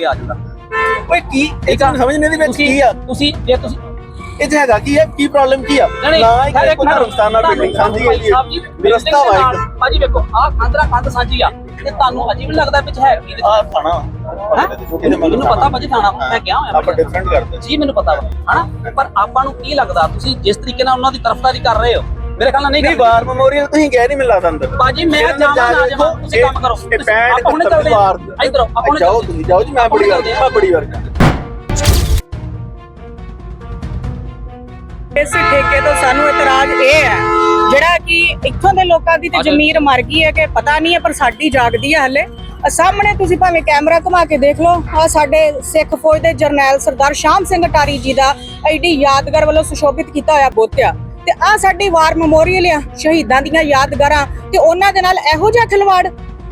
ਕੇ ਆ ਜਾਂਦਾ ਓਏ ਕੀ? ਇਹ ਤਾਂ ਸਮਝ ਨਹੀਂ ਆਉਂਦੀ ਵਿੱਚ ਕੀ ਆ? ਤੁਸੀਂ ਜੇ ਤੁਸੀਂ ਇਹ ਹੈਗਾ ਕੀ ਹੈ ਕੀ ਪ੍ਰੋਬਲਮ ਕੀ ਆ? ਨਾ ਇੱਕ ਕੋਈ ਧਰਮਸਥਾਨ ਨਾਲ ਬਿਲਡਿੰਗ ਸਾਂਝੀ ਹੈ ਜੀ ਵੀ ਰਸਤਾ ਦੇ ਨਾਲ- ਭਾਜੀ ਵੇਖੋ ਆ ਕੰਦਰਾ ਕੰਦ ਸਾਂਝੀ ਆ। ਤੇ ਤੁਹਾਨੂੰ ਅਜੀਬ ਲੱਗਦਾ ਵਿੱਚ ਹੈ ਕੀ ਆ ਖਾਣਾ ਹੈਂ? ਮੈਨੂੰ ਪਤਾ ਭਾਜੀ ਥਾਣਾ ਮੈਂ ਗਿਆ ਹੋਇਆ ਆਪਾਂ ਡਿਫਰੈਂਟ ਕਰਦੇ। ਜੀ ਮੈਨੂੰ ਪਤਾ ਵਾ ਹਨਾ? ਪਰ ਆਪਾਂ ਨੂੰ ਕੀ ਲੱਗਦਾ ਤੁਸੀਂ ਜਿਸ ਤਰੀਕੇ ਨਾਲ ਉਹਨਾਂ ਦੀ ਤਰਫਦਾਰੀ ਕਰ ਰਹੇ ਹੋ ਮੇਰੇ ਖਿਆਲ ਨਾਲ ਨਹੀਂ ਨਹੀਂ ਵਾਰ ਮੈਮੋਰੀਅਲ ਤੁਸੀਂ ਕਹਿ ਨਹੀਂ ਮਿਲਦਾ ਅੰਦਰ। ਬਾਜੀ ਮੈਂ ਜਾਵਾਂ ਨਾ ਕੇ ਜਾਵਾਂ ਤੁਸੀਂ ਕੰਮ ਕਰੋ। ਇਹ ਪੈਂਟ ਆਪਾਂ ਹੁਣੇ ਚੱਲਦੇ ਵਾਰ ਇਧਰੋਂ ਆਪਾਂ ਜਾਓ ਤੁਸੀਂ ਜਾਓ ਜੀ ਮੈਂ ਬੜੀ ਵਾਰ। ਮੈਂ ਬੜੀ ਵਾਰ ਇਸ ਠੇਕੇ ਤੋਂ ਸਾਨੂੰ ਇਤਰਾਜ਼ ਇਹ ਹੈ ਜਿਹੜਾ ਕਿ ਇੱਥੋਂ ਦੇ ਲੋਕਾਂ ਦੀ ਤੇ ਜ਼ਮੀਰ ਮਰ ਗਈ ਹੈ ਕਿ ਪਤਾ ਨਹੀਂ ਹੈ ਪਰ ਸਾਡੀ ਜਾਗਦੀ ਹੈ ਹਲੇ। ਸਾਹਮਣੇ ਤੁਸੀਂ ਭਾਵੇਂ ਕੈਮਰਾ ਘੁਮਾ ਕੇ ਦੇਖ ਲਓ ਆ ਸਾਡੇ ਸਿੱਖ ਫੌਜ ਦੇ ਜਰਨੈਲ ਸਰਦਾਰ ਸ਼ਾਮ ਸਿੰਘ ਟਾਰੀ ਜੀ ਦਾ ਐਡੀ ਯਾਦਗਾਰ ਵੱਲੋਂ ਸੁਸ਼ੋਭਿਤ ਕੀਤਾ ਹੋਇਆ ਬੋਤਿਆ। ਤੇ ਆ ਸਾਡੀ ਵਾਰ ਮੈਮੋਰੀਅਲ ਆ ਸ਼ਹੀਦਾਂ ਦੀਆਂ ਯਾਦਗਾਰਾਂ ਤੇ ਉਹਨਾਂ ਦੇ ਨਾਲ ਇਹੋ ਜਿਹਾ ਖਿਲਵਾੜ।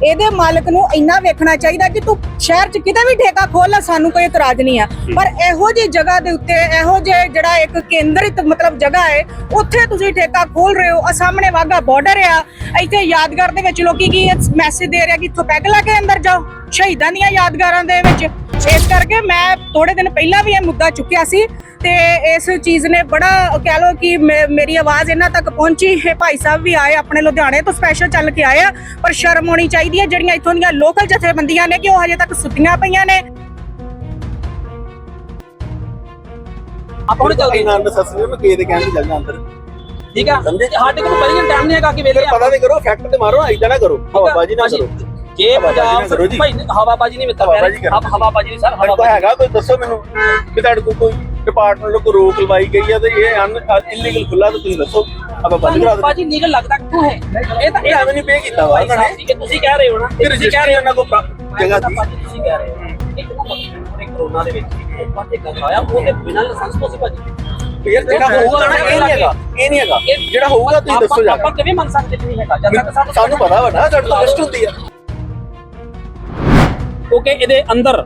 ਇਹਦੇ ਮਾਲਕ ਨੂੰ ਇੰਨਾ ਵੇਖਣਾ ਚਾਹੀਦਾ ਕਿ ਤੂੰ ਸ਼ਹਿਰ 'ਚ ਕਿਤੇ ਵੀ ਠੇਕਾ ਖੋਲ ਲੈ ਸਾਨੂੰ ਕੋਈ ਇਤਰਾਜ਼ ਨਹੀਂ ਆ। ਪਰ ਇਹੋ ਜਿਹੀ ਜਗ੍ਹਾ ਦੇ ਉੱਤੇ ਇਹੋ ਜਿਹੇ ਜਿਹੜਾ ਇੱਕ ਕੇਂਦਰਿਤ ਮਤਲਬ ਜਗ੍ਹਾ ਹੈ ਉੱਥੇ ਤੁਸੀਂ ਠੇਕਾ ਖੋਲ ਰਹੇ ਹੋ ਆ ਸਾਹਮਣੇ ਵਾਗਾ ਬਾਰਡਰ ਆ। ਇੱਥੇ ਯਾਦਗਾਰ ਦੇ ਵਿੱਚ ਲੋਕੀ ਕੀ ਮੈਸੇਜ ਦੇ ਰਿਹਾ ਕਿ ਇੱਥੋਂ ਪੈਗ ਲਾ ਕੇ ਅੰਦਰ ਜਾਓ ਸ਼ਹੀਦਾਂ ਦੀਆਂ ਯਾਦਗਾਰਾਂ ਦੇ ਵਿੱਚ। ਇਸ ਕਰਕੇ ਮੈਂ ਥੋੜੇ ਦਿਨ ਪਹਿਲਾਂ ਵੀ ਇਹ ਮੁੱਦਾ ਚੁੱਕਿਆ ਸੀ ਤੇ ਇਸ ਚੀਜ਼ ਨੇ ਬੜਾ ਕਹਿ ਲੋ ਕਿ ਮੇ- ਮੇਰੀ ਆਵਾਜ਼ ਇਹਨਾਂ ਤੱਕ ਪਹੁੰਚੀ ਇਹ ਭਾਈ ਸਾਹਿਬ ਵੀ ਆਏ ਆਪਣੇ ਲੁਧਿਆਣੇ ਤੋਂ ਸਪੈਸ਼ਲ ਚੱਲ ਕੇ ਆਏ ਆ ਪਰ ਸ਼ਰਮ ਹੋਣੀ ਚਾਹੀਦੀ ਹੈ। ਜਿਹੜੀਆਂ ਇੱਥੋਂ ਦੀਆਂ ਲੋਕਲ ਜਥੇਬੰਦੀਆਂ ਨੇ ਕਿ ਉਹ ਹਜੇ ਤੱਕ ਸੁੱਤੀਆਂ ਪਈਆਂ ਨੇ। ਆਪਾਂ ਹੁਣੇ ਚੱਲਦੇ ਇੰਨਾ ਨਸੈਸਰੀ ਮੈਂ ਕਿਸੇ ਦੇ ਕਹਿਣ ਦੀ ਚੱਲਦਾ ਅੰਦਰ? ਠੀਕ ਆ। ਸਮਝੇ? ਤੇ ਸਾਡੇ ਕੋਲ ਪਹਿਲਾਂ ਟਾਈਮ ਨਹੀਂ ਹੈਗਾ ਕਿ ਵੇਲੇ ਪਤਾ ਤੇ ਕਰੋ ਫੈਕਟ ਤੇ ਮਾਰੋ ਐਦਾਂ ਨਾ ਕਰੋ। ਹਵਾਬਾਜੀ ਨਾ ਕਰੋ। ਜੇ ਨਾ ਪੰਜਾਬ ਜੀ। ਭਾਈ ਹਵਾਬਾਜੀ ਨਹੀਂ ਮਿੱਤਰ ਹਵਾਬਾਜ਼ੀ ਨਹੀਂ ਸਰ ਹਵਾਬਾਜੀ ਹੈਗਾ ਕੋਈ ਦੱਸੋ ਮੈਨੂੰ। ਕਿ ਤੁਹਾਡੇ ਕੋਲ ਕੋਈ ਡਿਪਾਰਟਮੈਂਟ ਨੂੰ ਕੋਈ ਰੋਕ ਲਵਾਈ ਗਈ ਹੈ ਤੇ ਇਹ ਅਨ ਇਲੀਗਲ ਖੁੱਲਾ ਤਾਂ ਤੁਸੀਂ ਦੱਸੋ। ਆਪਾਂ ਬੰਦ ਕਰਾ ਦਿੰਦੇ ਭਾਜੀ ਨੀਗਲ ਲੱਗਦਾ ਕਿਉਂ ਹੈ? ਇਹ ਤਾਂ ਇਹ ਐਵੇਂ ਨਹੀਂ ਪੇ ਕੀਤਾ ਵਾ ਉਹਨਾਂ ਨੇ। ਤੁਸੀਂ ਕਹਿ ਰਹੇ ਹੋ ਨਾ ਇਹ ਤੁਸੀਂ ਕਹਿ ਰਹੇ ਹੋ ਉਹਨਾਂ ਕੋਲ ਜਗ੍ਹਾ ਸੀ ਤੁਸੀਂ ਕਹਿ ਰਹੇ ਹੋ। ਇੱਕ ਤਾਂ ਕਰੋਨਾ ਦੇ ਵਿੱਚ ਇੱਕ ਪਾਸੇ ਗੱਲ ਆਇਆ ਉਹ ਤੇ ਬਿਨਾਂ ਲਾਇਸੈਂਸ ਤੋਂ ਸੀ ਭਾਜੀ। ਯਾਰ ਜਿਹੜਾ ਹੋਊਗਾ ਨਾ ਇਹ ਨਹੀਂ ਹੈਗਾ ਇਹ ਨਹੀਂ ਹੈਗਾ। ਜਿਹੜਾ ਹੋਊਗਾ ਤੁਸੀਂ ਦੱਸੋ ਜਾ ਆਪਾਂ ਕਿਵੇਂ ਮੰਨ ਸਕਦੇ ਨਹੀਂ ਹੈਗਾ? ਜਦ ਤੱਕ ਸਾਨੂੰ ਸਾਨੂੰ ਪਤਾ ਵਾ ਨਾ ਸਾਡੇ ਤੋਂ ਲਿਸਟ ਹੁੰਦੀ ਆ। ਕਿਉਂਕਿ ਇਹਦੇ ਅੰਦਰ